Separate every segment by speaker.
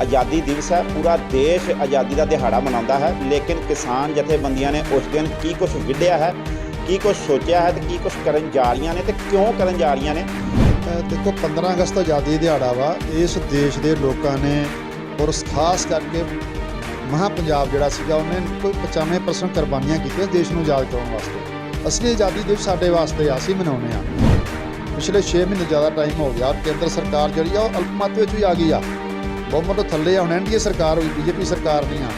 Speaker 1: ਆਜ਼ਾਦੀ ਦਿਵਸ ਹੈ ਪੂਰਾ ਦੇਸ਼ ਆਜ਼ਾਦੀ ਦਾ ਦਿਹਾੜਾ ਮਨਾਉਂਦਾ ਹੈ ਲੇਕਿਨ ਕਿਸਾਨ ਜਥੇਬੰਦੀਆਂ ਨੇ ਉਸ ਦਿਨ ਕੀ ਕੁਝ ਵਿੱਢਿਆ ਹੈ ਕੀ ਕੁਝ ਸੋਚਿਆ ਹੈ ਤੇ ਕੀ ਕੁਝ ਕਰਨ ਜਾ ਰਹੀਆਂ ਨੇ ਤੇ ਕਿਉਂ ਕਰਨ ਜਾ ਰਹੀਆਂ ਨੇ?
Speaker 2: ਦੇਖੋ 15 ਅਗਸਤ ਆਜ਼ਾਦੀ ਦਿਹਾੜਾ ਵਾ ਇਸ ਦੇਸ਼ ਦੇ ਲੋਕਾਂ ਨੇ ਔਰ ਖਾਸ ਕਰਕੇ ਮਹਾ ਪੰਜਾਬ ਜਿਹੜਾ ਸੀਗਾ ਉਹਨੇ ਕੋਈ 95% ਕੁਰਬਾਨੀਆਂ ਕੀਤੀਆਂ ਦੇਸ਼ ਨੂੰ ਆਜ਼ਾਦ ਕਰਾਉਣ ਵਾਸਤੇ। ਅਸਲੀ ਆਜ਼ਾਦੀ ਦਿਵਸ ਸਾਡੇ ਵਾਸਤੇ ਆ, ਅਸੀਂ ਮਨਾਉਂਦੇ ਆ ਪਿਛਲੇ 6 ਮਹੀਨੇ ਜ਼ਿਆਦਾ ਟਾਈਮ ਹੋ ਗਿਆ ਔਰ ਕੇਂਦਰ ਸਰਕਾਰ ਜਿਹੜੀ ਆ ਉਹ ਅਲਪਮਤ ਵਿੱਚ ਵੀ ਆ ਗਈ ਆ। ਬਹੁਮਤ ਤੋਂ ਥੱਲੇ ਆ, ਹੁਣ ਐਨਡੀਏ ਸਰਕਾਰ ਹੋਈ ਬੀਜੇਪੀ ਸਰਕਾਰ ਨਹੀਂ ਆ।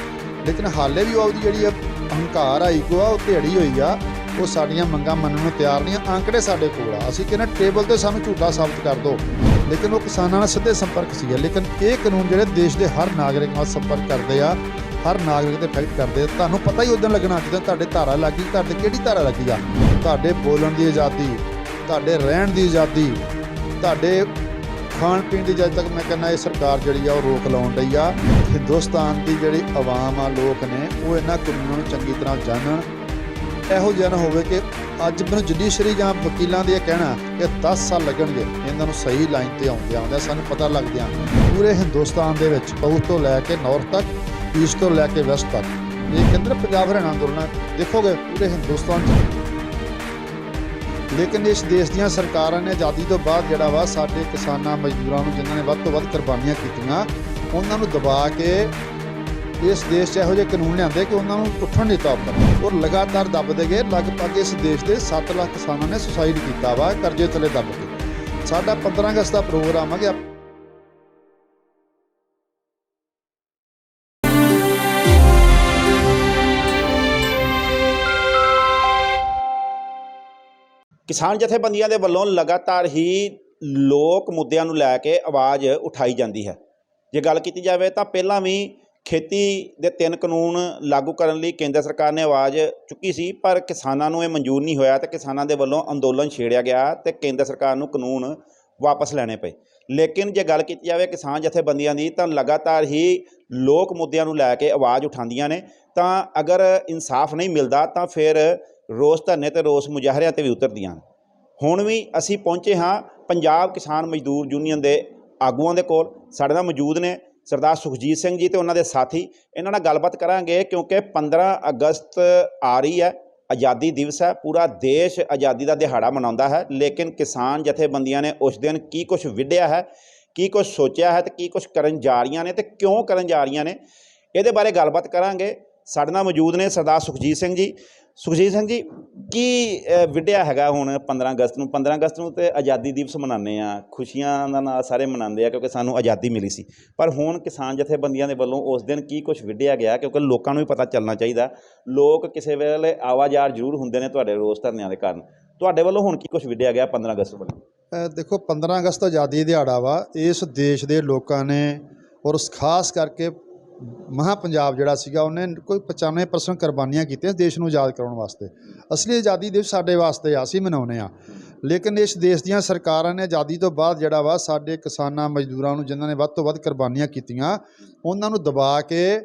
Speaker 2: ਲੇਕਿਨ ਹਾਲੇ ਵੀ ਉਹਦੀ ਜਿਹੜੀ ਆ ਹੰਕਾਰ ਆ, ਈਗੋ ਆ, ਉਹ ਢੇੜੀ ਹੋਈ ਆ, ਉਹ ਸਾਡੀਆਂ ਮੰਗਾਂ ਮੰਨਣ ਨੂੰ ਤਿਆਰ ਨਹੀਂ ਆ ਆંકੜੇ ਸਾਡੇ ਕੋਲ ਆ। ਅਸੀਂ ਕਹਿੰਦੇ ਟੇਬਲ ਤੇ ਸਾਨੂੰ ਝੂਠਾ ਸਾਬਤ ਕਰ ਦਿਓ। ਲੇਕਿਨ ਉਹ ਕਿਸਾਨਾਂ ਨਾਲ ਸਿੱਧੇ ਸੰਪਰਕ ਸੀਗਾ ਲੇਕਿਨ ਇਹ ਕਾਨੂੰਨ ਜਿਹੜੇ ਦੇਸ਼ ਦੇ ਹਰ ਨਾਗਰਿਕ ਨਾਲ ਸੰਪਰਕ ਕਰਦੇ ਆ, ਹਰ ਨਾਗਰਿਕ ਤੇ ਫਾਈਟ ਕਰਦੇ ਆ, ਤੁਹਾਨੂੰ ਪਤਾ ਹੀ ਉਦੋਂ ਲੱਗਣਾ ਜਦੋਂ ਤੁਹਾਡੇ ਧਾਰਾ ਲੱਗੀ, ਤੁਹਾਡੇ ਕਿਹੜੀ ਧਾਰਾ ਲੱਗੀ ਆ? ਤੁਹਾਡੇ ਬੋਲਣ ਦੀ ਆਜ਼ਾਦੀ, ਤੁਹਾਡੇ ਰਹਿਣ ਦੀ ਆਜ਼ਾਦੀ, ਤੁਹਾਡੇ ਖਾਣ ਪੀਣ ਦੀ ਜਦ ਤੱਕ ਮੈਂ ਕਹਿੰਦਾ ਇਹ ਸਰਕਾਰ ਜਿਹੜੀ ਆ ਉਹ ਰੋਕ ਲਾਉਣ ਲਈ ਆ, ਹਿੰਦੁਸਤਾਨ ਦੀ ਜਿਹੜੀ ਆਵਾਮ ਆ ਲੋਕ ਨੇ, ਉਹ ਇਹਨਾਂ ਕਾਨੂੰਨਾਂ ਨੂੰ ਚੰਗੀ ਤਰ੍ਹਾਂ ਜਾਣਨ। ਇਹੋ ਜਿਹਾ ਨਾ ਹੋਵੇ ਕਿ ਅੱਜ ਮੈਨੂੰ ਜੁਡੀਸ਼ਰੀ ਜਾਂ ਵਕੀਲਾਂ ਦੇ ਇਹ ਕਹਿਣਾ ਕਿ 10 ਸਾਲ ਲੱਗਣਗੇ, ਇਹਨਾਂ ਨੂੰ ਸਹੀ ਲਾਈਨ ਤੇ ਆਉਂਦੇ ਆਉਂਦੇ ਸਾਨੂੰ ਪਤਾ ਲੱਗਦਿਆਂ ਪੂਰੇ ਹਿੰਦੁਸਤਾਨ ਦੇ ਵਿੱਚ ਸਾਊਥ ਤੋਂ ਲੈ ਕੇ ਨਾਰਥ ਤੱਕ, ਈਸਟ ਤੋਂ ਲੈ ਕੇ ਵੈਸਟ ਤੱਕ। ਇਹ ਕੇਂਦਰ ਪੰਜਾਬ ਹਰਿਆਣਾ ਅੰਦੋਲਨ ਦੇਖੋਗੇ, ਪੂਰੇ ਹਿੰਦੁਸਤਾਨ 'ਚ ਲੇਕਿਨ ਇਸ ਦੇਸ਼ ਦੀਆਂ ਸਰਕਾਰਾਂ ਨੇ ਆਜ਼ਾਦੀ ਤੋਂ ਬਾਅਦ ਜਿਹੜਾ ਵਾ ਸਾਡੇ ਕਿਸਾਨਾਂ, ਮਜ਼ਦੂਰਾਂ ਨੂੰ ਜਿਨ੍ਹਾਂ ਨੇ ਵੱਧ ਤੋਂ ਵੱਧ ਕੁਰਬਾਨੀਆਂ ਕੀਤੀਆਂ, ਉਹਨਾਂ ਨੂੰ ਦਬਾ ਕੇ ਇਸ ਦੇਸ਼ 'ਚ ਇਹੋ ਜਿਹੇ ਕਾਨੂੰਨ ਲਿਆਂਦੇ ਕਿ ਉਹਨਾਂ ਨੂੰ ਉੱਠਣ ਨਹੀਂ ਦਿੱਤਾ ਉੱਪਰ ਔਰ ਲਗਾਤਾਰ ਦੱਬਦੇ ਗਏ, ਲਗਭਗ ਇਸ ਦੇਸ਼ ਦੇ 7 ਲੱਖ ਕਿਸਾਨਾਂ ਨੇ ਸੁਸਾਈਡ ਕੀਤਾ ਵਾ, ਕਰਜ਼ੇ ਥੱਲੇ ਦੱਬ ਕੇ। ਸਾਡਾ 15 ਅਗਸਤ ਦਾ ਪ੍ਰੋਗਰਾਮ ਆ ਕਿ
Speaker 1: ਕਿਸਾਨ ਜਥੇਬੰਦੀਆਂ ਦੇ ਵੱਲੋਂ ਲਗਾਤਾਰ ਹੀ ਲੋਕ ਮੁੱਦਿਆਂ ਨੂੰ ਲੈ ਕੇ ਆਵਾਜ਼ ਉਠਾਈ ਜਾਂਦੀ ਹੈ। ਜੇ ਗੱਲ ਕੀਤੀ ਜਾਵੇ ਤਾਂ ਪਹਿਲਾਂ ਵੀ ਖੇਤੀ ਦੇ ਤਿੰਨ ਕਾਨੂੰਨ ਲਾਗੂ ਕਰਨ ਲਈ ਕੇਂਦਰ ਸਰਕਾਰ ਨੇ ਆਵਾਜ਼ ਚੁੱਕੀ ਸੀ, ਪਰ ਕਿਸਾਨਾਂ ਨੂੰ ਇਹ ਮਨਜ਼ੂਰ ਨਹੀਂ ਹੋਇਆ ਤੇ ਕਿਸਾਨਾਂ ਦੇ ਵੱਲੋਂ ਅੰਦੋਲਨ ਛੇੜਿਆ ਗਿਆ ਤੇ ਕੇਂਦਰ ਸਰਕਾਰ ਨੂੰ ਕਾਨੂੰਨ ਵਾਪਸ ਲੈਣੇ ਪਏ। ਲੇਕਿਨ ਜੇ ਗੱਲ ਕੀਤੀ ਜਾਵੇ ਕਿਸਾਨ ਜਥੇਬੰਦੀਆਂ ਦੀ ਤਾਂ ਲਗਾਤਾਰ ਹੀ ਲੋਕ ਮੁੱਦਿਆਂ ਨੂੰ ਲੈ ਕੇ ਆਵਾਜ਼ ਉਠਾਉਂਦੀਆਂ ਨੇ। ਤਾਂ ਅਗਰ ਇਨਸਾਫ ਨਹੀਂ ਮਿਲਦਾ ਤਾਂ ਫਿਰ ਰੋਸ ਧਰਨੇ ਤੇ ਰੋਸ ਮੁਜ਼ਾਹਰਿਆਂ ਤੇ ਵੀ ਉਤਰਦੀਆਂ ਨੇ ਹੁਣ ਵੀ ਅਸੀਂ ਪਹੁੰਚੇ ਹਾਂ ਪੰਜਾਬ ਕਿਸਾਨ ਮਜ਼ਦੂਰ ਯੂਨੀਅਨ ਦੇ ਆਗੂਆਂ ਦੇ ਕੋਲ। ਸਾਡੇ ਨਾਲ ਮੌਜੂਦ ਨੇ ਸਰਦਾਰ ਸੁਖਜੀਤ ਸਿੰਘ ਜੀ ਤੇ ਉਹਨਾਂ ਦੇ ਸਾਥੀ। ਇਹਨਾਂ ਨਾਲ ਗੱਲਬਾਤ ਕਰਾਂਗੇ ਕਿਉਂਕਿ 15 ਅਗਸਤ ਆ ਰਹੀ ਹੈ। ਆਜ਼ਾਦੀ ਦਿਵਸ ਹੈ। ਪੂਰਾ ਦੇਸ਼ ਆਜ਼ਾਦੀ ਦਾ ਦਿਹਾੜਾ ਮਨਾਉਂਦਾ ਹੈ। ਲੇਕਿਨ ਕਿਸਾਨ ਜਥੇਬੰਦੀਆਂ ਨੇ ਉਸ ਦਿਨ ਕੀ ਕੁਝ ਵਿੱਢਿਆ ਹੈ, ਕੀ ਕੁਝ ਸੋਚਿਆ ਹੈ ਤੇ ਕੀ ਕੁਝ ਕਰਨ ਜਾ ਰਹੀਆਂ ਨੇ ਤੇ ਕਿਉਂ ਕਰਨ ਜਾ ਰਹੀਆਂ ਨੇ, ਇਹਦੇ ਬਾਰੇ ਗੱਲਬਾਤ ਕਰਾਂਗੇ। ਸਾਡੇ ਨਾਲ ਮੌਜੂਦ ਨੇ ਸਰਦਾਰ ਸੁਖਜੀਤ ਸਿੰਘ ਜੀ। ਸੁਖਜੀਤ ਸਿੰਘ ਜੀ ਕੀ ਅ, ਵਿੱਢਿਆ ਹੈਗਾ ਹੁਣ 15 ਅਗਸਤ ਨੂੰ? 15 ਅਗਸਤ ਨੂੰ ਤੇ ਆਜ਼ਾਦੀ ਦਿਵਸ ਮਨਾਉਂਦੇ ਆ ਖੁਸ਼ੀਆਂ ਦਾ ਨਾਲ ਸਾਰੇ ਮਨਾਉਂਦੇ ਆ ਕਿਉਂਕਿ ਸਾਨੂੰ ਆਜ਼ਾਦੀ ਮਿਲੀ ਸੀ। ਪਰ ਹੁਣ ਕਿਸਾਨ ਜਥੇਬੰਦੀਆਂ ਦੇ ਵੱਲੋਂ ਉਸ ਦਿਨ ਕੀ ਕੁਝ ਵਿੱਢਿਆ ਗਿਆ? ਕਿਉਂਕਿ ਲੋਕਾਂ ਨੂੰ ਵੀ ਪਤਾ ਚੱਲਣਾ ਚਾਹੀਦਾ। ਲੋਕ ਕਿਸੇ ਵੇਲੇ ਆਵਾਜ਼ਾਰ ਜ਼ਰੂਰ ਹੁੰਦੇ ਨੇ ਤੁਹਾਡੇ ਰੋਸ ਧਰਨਿਆਂ ਦੇ ਕਾਰਨ। ਤੁਹਾਡੇ ਵੱਲੋਂ ਹੁਣ ਕੀ ਕੁਝ ਵਿੱਢਿਆ ਗਿਆ 15 ਅਗਸਤ ਵੱਲੋਂ
Speaker 2: ਦੇਖੋ 15 ਅਗਸਤ ਆਜ਼ਾਦੀ ਦਿਹਾੜਾ ਵਾ। ਇਸ ਦੇਸ਼ ਦੇ ਲੋਕਾਂ ਨੇ ਔਰ ਖਾਸ ਕਰਕੇ ਮਹਾ ਪੰਜਾਬ ਜਿਹੜਾ ਸੀਗਾ, ਉਹਨੇ ਕੋਈ 95% ਕੁਰਬਾਨੀਆਂ ਕੀਤੀਆਂ ਦੇਸ਼ ਨੂੰ ਆਜ਼ਾਦ ਕਰਾਉਣ ਵਾਸਤੇ। ਅਸਲੀ ਆਜ਼ਾਦੀ ਦਿਵਸ ਸਾਡੇ ਵਾਸਤੇ ਆ, ਅਸੀਂ ਮਨਾਉਂਦੇ ਆ ਲੇਕਿਨ ਇਸ ਦੇਸ਼ ਦੀਆਂ ਸਰਕਾਰਾਂ ਨੇ ਆਜ਼ਾਦੀ ਤੋਂ ਬਾਅਦ ਜਿਹੜਾ ਵਾ, ਸਾਡੇ ਕਿਸਾਨਾਂ, ਮਜ਼ਦੂਰਾਂ ਨੂੰ ਜਿਨ੍ਹਾਂ ਨੇ ਵੱਧ ਤੋਂ ਵੱਧ ਕੁਰਬਾਨੀਆਂ ਕੀਤੀਆਂ, ਉਹਨਾਂ ਨੂੰ ਦਬਾ ਕੇ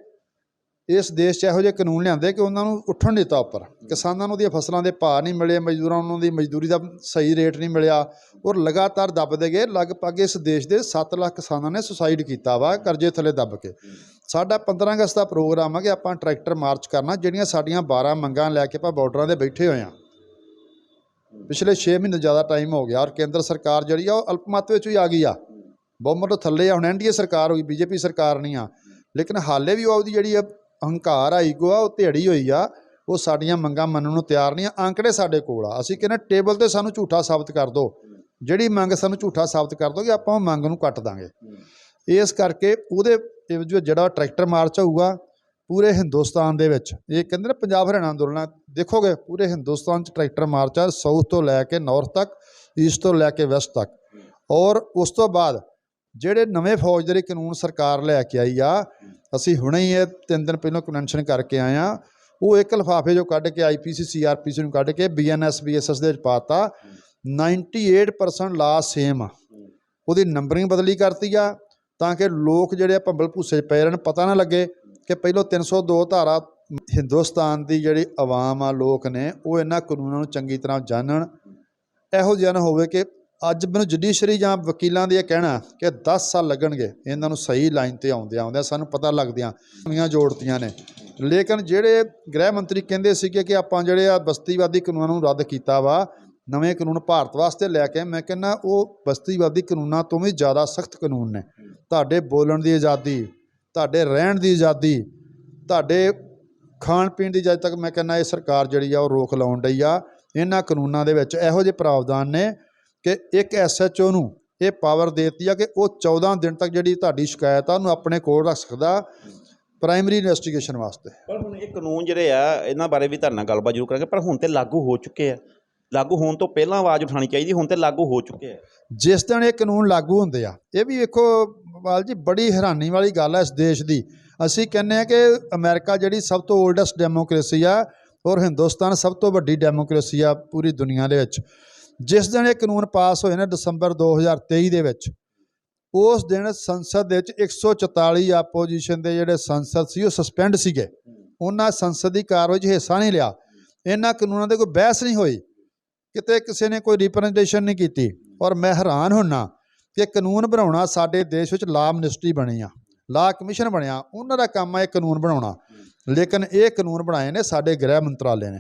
Speaker 2: ਇਸ ਦੇਸ਼ 'ਚ ਇਹੋ ਜਿਹੇ ਕਾਨੂੰਨ ਲਿਆਂਦੇ ਕਿ ਉਹਨਾਂ ਨੂੰ ਉੱਠਣ ਨਹੀਂ ਦਿੱਤਾ ਉੱਪਰ। ਕਿਸਾਨਾਂ ਨੂੰ ਉਹਦੀਆਂ ਫਸਲਾਂ ਦੇ ਭਾਅ ਨਹੀਂ ਮਿਲੇ ਮਜ਼ਦੂਰਾਂ ਨੂੰ ਦੀ ਮਜ਼ਦੂਰੀ ਦਾ ਸਹੀ ਰੇਟ ਨਹੀਂ ਮਿਲਿਆ ਔਰ ਲਗਾਤਾਰ ਦੱਬਦੇ ਗਏ। ਲਗਭਗ ਇਸ ਦੇਸ਼ ਦੇ 7 ਲੱਖ ਕਿਸਾਨਾਂ ਨੇ ਸੁਸਾਈਡ ਕੀਤਾ ਵਾ ਕਰਜ਼ੇ ਥੱਲੇ ਦੱਬ ਕੇ। ਸਾਡਾ 15 ਅਗਸਤ ਦਾ ਪ੍ਰੋਗਰਾਮ ਆ ਕਿ ਆਪਾਂ ਟਰੈਕਟਰ ਮਾਰਚ ਕਰਨਾ ਜਿਹੜੀਆਂ ਸਾਡੀਆਂ 12 ਮੰਗਾਂ ਲੈ ਕੇ ਆਪਾਂ ਬਾਰਡਰਾਂ ਦੇ ਬੈਠੇ ਹੋਏ ਆ ਪਿਛਲੇ 6 ਮਹੀਨੇ ਜ਼ਿਆਦਾ ਟਾਈਮ ਹੋ ਗਿਆ ਔਰ ਕੇਂਦਰ ਸਰਕਾਰ ਜਿਹੜੀ ਆ ਉਹ ਅਲਪਮਤ ਵਿੱਚ ਵੀ ਆ ਗਈ ਆ। ਬਹੁਮਤ ਥੱਲੇ ਆ ਹੁਣ ਐਨਡੀਏ ਸਰਕਾਰ ਹੋਈ ਬੀਜੇਪੀ ਸਰਕਾਰ ਨਹੀਂ ਆ। ਲੇਕਿਨ ਹਾਲੇ ਵੀ ਉਹ ਆਪਦੀ ਜਿਹੜੀ ਆ ਹੰਕਾਰ ਆ ਈਗੋ ਆ, ਉਹ ਧੇੜੀ ਹੋਈ ਆ, ਉਹ ਸਾਡੀਆਂ ਮੰਗਾਂ ਮੰਨਣ ਨੂੰ ਤਿਆਰ ਨਹੀਂ ਆ ਆંકੜੇ ਸਾਡੇ ਕੋਲ ਆ। ਅਸੀਂ ਕਹਿੰਦੇ ਟੇਬਲ ਤੇ ਸਾਨੂੰ ਝੂਠਾ ਸਾਬਤ ਕਰ ਦਿਓ ਜਿਹੜੀ ਮੰਗ ਸਾਨੂੰ ਝੂਠਾ ਸਾਬਤ ਕਰ ਦੋਗੇ, ਆਪਾਂ ਉਹ ਮੰਗ ਨੂੰ ਕੱਟ ਦਾਂਗੇ। ਇਸ ਕਰਕੇ ਉਹਦੇ ਜਿਹੜਾ ਟਰੈਕਟਰ ਮਾਰਚ ਹੋਊਗਾ, ਪੂਰੇ ਹਿੰਦੁਸਤਾਨ ਦੇ ਵਿੱਚ, ਇਹ ਕਹਿੰਦੇ ਨੇ ਪੰਜਾਬ ਹਰਿਆਣਾ ਅੰਦੋਲਨ ਦੇਖੋਗੇ, ਪੂਰੇ ਹਿੰਦੁਸਤਾਨ 'ਚ ਟਰੈਕਟਰ ਮਾਰਚ ਆ ਸਾਊਥ ਤੋਂ ਲੈ ਕੇ ਨਾਰਥ ਤੱਕ ਈਸਟ ਤੋਂ ਲੈ ਕੇ ਵੈਸਟ ਤੱਕ। ਔਰ ਉਸ ਤੋਂ ਬਾਅਦ ਜਿਹੜੇ ਨਵੇਂ ਫੌਜਦਾਰੀ ਕਾਨੂੰਨ ਸਰਕਾਰ ਲੈ ਕੇ ਆਈ ਆ, ਅਸੀਂ ਹੁਣੇ ਹੀ ਇਹ ਤਿੰਨ ਦਿਨ ਪਹਿਲਾਂ ਕਨਵੈਨਸ਼ਨ ਕਰਕੇ ਆਏ ਆ ਉਹ ਇੱਕ ਲਿਫਾਫੇ ਜੋ ਕੱਢ ਕੇ ਆਈਪੀਸੀ ਸੀਆਰਪੀਸੀ ਨੂੰ ਕੱਢ ਕੇ ਬੀਐਨਐਸ ਬੀਐਸਐਸ ਦੇ ਵਿੱਚ ਪਾਤਾ। 98% ਲਾ ਸੇਮ ਆ। ਉਹਦੀ ਨੰਬਰਿੰਗ ਬਦਲੀ ਕਰਤੀ ਆ, ਤਾਂ ਕਿ ਲੋਕ ਜਿਹੜੇ ਆ ਭੰਬਲ ਭੂਸੇ 'ਚ ਪਏ ਰਹਿਣ, ਪਤਾ ਨਾ ਲੱਗੇ ਕਿ ਪਹਿਲਾਂ 302 ਧਾਰਾ ਹਿੰਦੁਸਤਾਨ ਦੀ ਜਿਹੜੀ ਆਵਾਮ ਆ, ਲੋਕ ਨੇ, ਉਹ ਇਹਨਾਂ ਕਾਨੂੰਨਾਂ ਨੂੰ ਚੰਗੀ ਤਰ੍ਹਾਂ ਜਾਣਨ। ਇਹੋ ਜਿਹਾ ਨਾ ਹੋਵੇ ਕਿ ਅੱਜ ਮੈਨੂੰ ਜੁਡੀਸ਼ਰੀ ਜਾਂ ਵਕੀਲਾਂ ਦੇ ਇਹ ਕਹਿਣਾ ਕਿ 10 ਸਾਲ ਲੱਗਣਗੇ, ਇਹਨਾਂ ਨੂੰ ਸਹੀ ਲਾਈਨ ਤੇ ਆਉਂਦਿਆਂ ਆਉਂਦਿਆਂ ਸਾਨੂੰ ਪਤਾ ਲੱਗਦਿਆਂ ਕਮੀਆਂ ਜੋੜਤੀਆਂ ਨੇ। ਲੇਕਿਨ ਜਿਹੜੇ ਗ੍ਰਹਿ ਮੰਤਰੀ ਕਹਿੰਦੇ ਸੀਗੇ ਕਿ ਆਪਾਂ ਜਿਹੜੇ ਆ ਬਸਤੀਵਾਦੀ ਕਾਨੂੰਨਾਂ ਨੂੰ ਰੱਦ ਕੀਤਾ ਵਾ, ਨਵੇਂ ਕਾਨੂੰਨ ਭਾਰਤ ਵਾਸਤੇ ਲੈ ਕੇ, ਮੈਂ ਕਹਿੰਦਾ ਉਹ ਬਸਤੀਵਾਦੀ ਕਾਨੂੰਨਾਂ ਤੋਂ ਵੀ ਜ਼ਿਆਦਾ ਸਖਤ ਕਾਨੂੰਨ ਨੇ। ਤੁਹਾਡੇ ਬੋਲਣ ਦੀ ਆਜ਼ਾਦੀ, ਤੁਹਾਡੇ ਰਹਿਣ ਦੀ ਆਜ਼ਾਦੀ, ਤੁਹਾਡੇ ਖਾਣ ਪੀਣ ਦੀ ਜਦ ਤੱਕ ਮੈਂ ਕਹਿੰਦਾ ਇਹ ਸਰਕਾਰ ਜਿਹੜੀ ਆ ਉਹ ਰੋਕ ਲਾਉਣ ਡਈ ਆ, ਇਹਨਾਂ ਕਾਨੂੰਨਾਂ ਦੇ ਵਿੱਚ ਇਹੋ ਜਿਹੇ ਪ੍ਰਾਵਧਾਨ ਨੇ ਕਿ ਇੱਕ ਐਸਐਚਓ ਨੂੰ ਇਹ ਪਾਵਰ ਦੇਤੀ ਆ ਕਿ ਉਹ 14 ਦਿਨ ਤੱਕ ਜਿਹੜੀ ਤੁਹਾਡੀ ਸ਼ਿਕਾਇਤ ਆ ਉਹਨੂੰ ਆਪਣੇ ਕੋਲ ਰੱਖ ਸਕਦਾ ਪ੍ਰਾਇਮਰੀ ਇਨਵੈਸਟੀਗੇਸ਼ਨ ਵਾਸਤੇ।
Speaker 1: ਪਰ ਹੁਣ ਇਹ ਕਾਨੂੰਨ ਜਿਹੜੇ ਆ ਇਹਨਾਂ ਬਾਰੇ ਵੀ ਤੁਹਾਡੇ ਨਾਲ ਗੱਲਬਾਤ ਜ਼ਰੂਰ ਕਰਾਂਗੇ ਪਰ ਹੁਣ ਤੇ ਲਾਗੂ ਹੋ ਚੁੱਕੇ ਆ। ਲਾਗੂ ਹੋਣ ਤੋਂ ਪਹਿਲਾਂ ਆਵਾਜ਼ ਉਠਾਣੀ ਚਾਹੀਦੀ ਹੁਣ ਤੇ ਲਾਗੂ ਹੋ ਚੁੱਕੇ ਆ।
Speaker 2: ਜਿਸ ਦਿਨ ਇਹ ਕਾਨੂੰਨ ਲਾਗੂ ਹੁੰਦੇ ਆ ਇਹ ਵੀ ਵੇਖੋ ਬਾਲ ਜੀ ਬੜੀ ਹੈਰਾਨੀ ਵਾਲੀ ਗੱਲ ਹੈ ਇਸ ਦੇਸ਼ ਦੀ। ਅਸੀਂ ਕਹਿੰਦੇ ਆ ਕਿ ਅਮਰੀਕਾ ਜਿਹੜੀ ਸਭ ਤੋਂ 올ਡੈਸਟ ਡੈਮੋਕ੍ਰੇਸੀ ਆ ਔਰ ਹਿੰਦੁਸਤਾਨ ਸਭ ਤੋਂ ਵੱਡੀ ਡੈਮੋਕ੍ਰੇਸੀ ਆ ਪੂਰੀ ਦੁਨੀਆ ਦੇ ਵਿੱਚ। ਜਿਸ ਦਿਨ ਇਹ ਕਾਨੂੰਨ ਪਾਸ ਹੋਏ ਨੇ ਦਸੰਬਰ 2023 ਦੇ ਵਿੱਚ, ਉਸ ਦਿਨ ਸੰਸਦ ਦੇ ਵਿੱਚ 144 ਆਪੋਜੀਸ਼ਨ ਦੇ ਜਿਹੜੇ ਸੰਸਦ ਸੀ, ਉਹ ਸਸਪੈਂਡ ਸੀਗੇ। ਉਹਨਾਂ ਸੰਸਦ ਦੀ ਕਾਰਵਾਈ 'ਚ ਹਿੱਸਾ ਨਹੀਂ ਲਿਆ। ਇਹਨਾਂ ਕਾਨੂੰਨਾਂ ਦੇ ਕੋਈ ਬਹਿਸ ਨਹੀਂ ਹੋਈ। ਕਿਤੇ ਕਿਸੇ ਨੇ ਕੋਈ ਰਿਪਰੈਜ਼ੈਂਟੇਸ਼ਨ ਨਹੀਂ ਕੀਤੀ। ਔਰ ਮੈਂ ਹੈਰਾਨ ਹੁੰਨਾ ਕਿ ਕਾਨੂੰਨ ਬਣਾਉਣਾ ਸਾਡੇ ਦੇਸ਼ ਵਿੱਚ ਲਾ ਮਿਨਿਸਟਰੀ ਬਣੀ ਆ ਲਾ ਕਮਿਸ਼ਨ ਬਣਿਆ। ਉਹਨਾਂ ਦਾ ਕੰਮ ਆ ਇਹ ਕਾਨੂੰਨ ਬਣਾਉਣਾ। ਲੇਕਿਨ ਇਹ ਕਾਨੂੰਨ ਬਣਾਏ ਨੇ ਸਾਡੇ ਗ੍ਰਹਿ ਮੰਤਰਾਲੇ ਨੇ।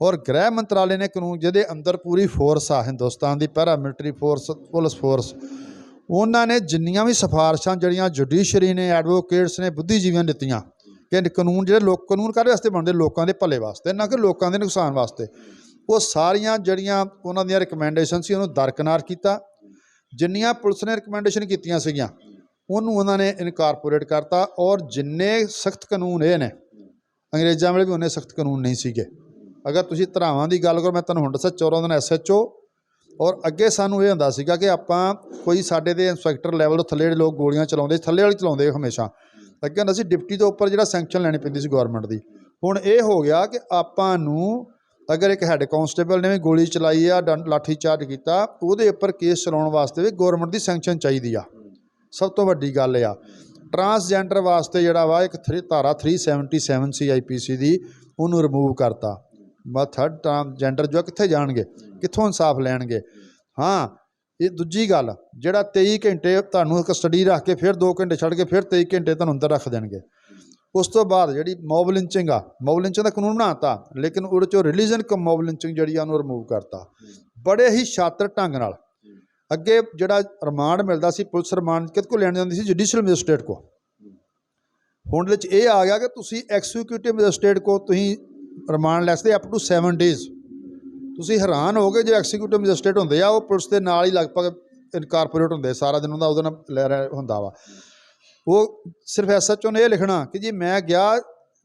Speaker 2: ਔਰ ਗ੍ਰਹਿ ਮੰਤਰਾਲੇ ਨੇ ਕਾਨੂੰਨ ਜਿਹਦੇ ਅੰਦਰ ਪੂਰੀ ਫੋਰਸ ਆ, ਹਿੰਦੁਸਤਾਨ ਦੀ para military force police force ਉਹਨਾਂ ਨੇ ਜਿੰਨੀਆਂ ਵੀ ਸਿਫਾਰਸ਼ਾਂ ਜਿਹੜੀਆਂ ਜੁਡੀਸ਼ਰੀ ਨੇ ਐਡਵੋਕੇਟਸ ਨੇ, ਬੁੱਧੀਜੀਵੀਆਂ ਨੇ ਦਿੱਤੀਆਂ, ਕਿ ਕਾਨੂੰਨ ਜਿਹੜੇ ਲੋਕ, ਕਾਨੂੰਨ ਕਾਹਦੇ ਵਾਸਤੇ ਬਣਦੇ? ਲੋਕਾਂ ਦੇ ਭਲੇ ਵਾਸਤੇ, ਨਾ ਕਿ ਲੋਕਾਂ ਦੇ ਨੁਕਸਾਨ ਵਾਸਤੇ। ਉਹ ਸਾਰੀਆਂ ਜਿਹੜੀਆਂ ਉਹਨਾਂ ਦੀਆਂ ਰਿਕਮੈਂਡੇਸ਼ਨ ਸੀ, ਉਹਨੂੰ ਦਰਕਨਾਰ ਕੀਤਾ। ਜਿੰਨੀਆਂ ਪੁਲਿਸ ਨੇ ਰਿਕਮੈਂਡੇਸ਼ਨ ਕੀਤੀਆਂ ਸੀਗੀਆਂ, ਉਹਨੂੰ ਉਹਨਾਂ ਨੇ ਇਨਕਾਰਪੋਰੇਟ ਕਰਤਾ। ਔਰ ਜਿੰਨੇ ਸਖਤ ਕਾਨੂੰਨ ਇਹ ਨੇ, ਅੰਗਰੇਜ਼ਾਂ ਵੇਲੇ ਵੀ ਉਹਨੇ ਸਖਤ ਕਾਨੂੰਨ ਨਹੀਂ ਸੀਗੇ। ਅਗਰ ਤੁਸੀਂ ਧਰਾਵਾਂ ਦੀ ਗੱਲ ਕਰੋ, ਮੈਂ ਤੁਹਾਨੂੰ ਹੁਣ ਦੱਸਿਆ 14 ਦਿਨ ਐਸਐਚਓ ਔਰ ਅੱਗੇ ਸਾਨੂੰ ਇਹ ਹੁੰਦਾ ਸੀਗਾ ਕਿ ਆਪਾਂ ਕੋਈ ਸਾਡੇ ਦੇ ਇੰਸਪੈਕਟਰ ਲੈਵਲ ਤੋਂ ਥੱਲੇ ਜਿਹੜੇ ਲੋਕ ਗੋਲੀਆਂ ਚਲਾਉਂਦੇ ਥੱਲੇ ਵਾਲੇ ਚਲਾਉਂਦੇ ਹਮੇਸ਼ਾ। ਅੱਗੇ ਹੁੰਦਾ ਸੀ, ਡਿਪਟੀ ਤੋਂ ਉੱਪਰ ਜਿਹੜਾ ਸੈਂਕਸ਼ਨ ਲੈਣੀ ਪੈਂਦੀ ਸੀ ਗਵਰਨਮੈਂਟ ਦੀ। ਹੁਣ ਇਹ ਹੋ ਗਿਆ ਕਿ ਆਪਾਂ ਨੂੰ ਅਗਰ ਇੱਕ ਹੈੱਡ ਕਾਂਸਟੇਬਲ ਨੇ ਵੀ ਗੋਲੀ ਚਲਾਈ ਆ, ਡੰਡ, ਲਾਠੀ ਚਾਰਜ ਕੀਤਾ, ਉਹਦੇ ਉੱਪਰ ਕੇਸ ਚਲਾਉਣ ਵਾਸਤੇ ਵੀ ਗਵਰਨਮੈਂਟ ਦੀ ਸੈਂਕਸ਼ਨ ਚਾਹੀਦੀ ਆ। ਸਭ ਤੋਂ ਵੱਡੀ ਗੱਲ ਆ। ਟਰਾਂਸਜੈਂਡਰ ਵਾਸਤੇ ਜਿਹੜਾ ਵਾ, ਇੱਕ ਥਰੀ ਧਾਰਾ 377 ਸੀ ਆਈਪੀਸੀ ਦੀ ਉਹਨੂੰ ਰਿਮੂਵ ਕਰਤਾ। ਮੈਂ ਥਰਡ ਟਰਾਂਸਜੈਂਡਰ ਜੋ ਆ, ਕਿੱਥੇ ਜਾਣਗੇ? ਕਿੱਥੋਂ ਇਨਸਾਫ ਲੈਣਗੇ? ਹਾਂ ਇਹ ਦੂਜੀ ਗੱਲ ਜਿਹੜਾ 23 ਘੰਟੇ ਤੁਹਾਨੂੰ ਕਸਟਡੀ ਰੱਖ ਕੇ ਫਿਰ 2 ਘੰਟੇ ਛੱਡ ਕੇ ਫਿਰ 23 ਘੰਟੇ ਤੁਹਾਨੂੰ ਅੰਦਰ ਰੱਖ ਦੇਣਗੇ। ਉਸ ਤੋਂ ਬਾਅਦ ਜਿਹੜੀ ਮੌਬ ਲਿੰਚਿੰਗ ਆ ਮੌਬ ਲਿੰਚਿੰਗ ਦਾ ਕਾਨੂੰਨ ਬਣਾਤਾ ਲੇਕਿਨ ਉਹਦੇ ਚੋਂ ਰਿਲੀਜਨ ਕਮ ਮੌਬ ਲਿੰਚਿੰਗ ਜਿਹੜੀ ਆ ਉਹਨੂੰ ਰਿਮੂਵ ਕਰਤਾ। ਬੜੇ ਹੀ ਸ਼ਾਤਰ ਢੰਗ ਨਾਲ। ਅੱਗੇ ਜਿਹੜਾ ਰਿਮਾਂਡ ਮਿਲਦਾ ਸੀ ਪੁਲਿਸ ਰਿਮਾਂਡ ਕਿਹਦੇ ਕੋਲ ਲੈਣ ਜਾਂਦੀ ਸੀ? ਜੁਡੀਸ਼ੀਅਲ ਮੈਜਿਸਟ੍ਰੇਟ ਕੋ ਹੁਣ ਵਿੱਚ ਇਹ ਆ ਗਿਆ ਕਿ ਤੁਸੀਂ ਐਕਸੀਕਿਊਟਿਵ ਮੈਜਿਸਟ੍ਰੇਟ ਕੋ ਤੁਸੀਂ ਰਿਮਾਂਡ ਲੈ ਸਕਦੇ ਅਪ ਟੂ 7 ਡੇਜ਼। ਤੁਸੀਂ ਹੈਰਾਨ ਹੋਗੇ ਜੇ ਐਕਸੀਕਿਊਟਿਵ ਮੈਜਿਸਟ੍ਰੇਟ ਹੁੰਦੇ ਆ, ਉਹ ਪੁਲਿਸ ਦੇ ਨਾਲ ਹੀ ਲਗਭਗ ਇਨਕਾਰਪੋਰੇਟ ਹੁੰਦੇ ਸਾਰਾ ਦਿਨ ਉਹਦਾ ਉਹਦੇ ਨਾਲ ਲੈ ਰਿਹਾ ਹੁੰਦਾ ਵਾ। ਉਹ ਸਿਰਫ ਐਸਐਚਓ ਨੇ ਇਹ ਲਿਖਣਾ ਕਿ ਜੀ ਮੈਂ ਗਿਆ,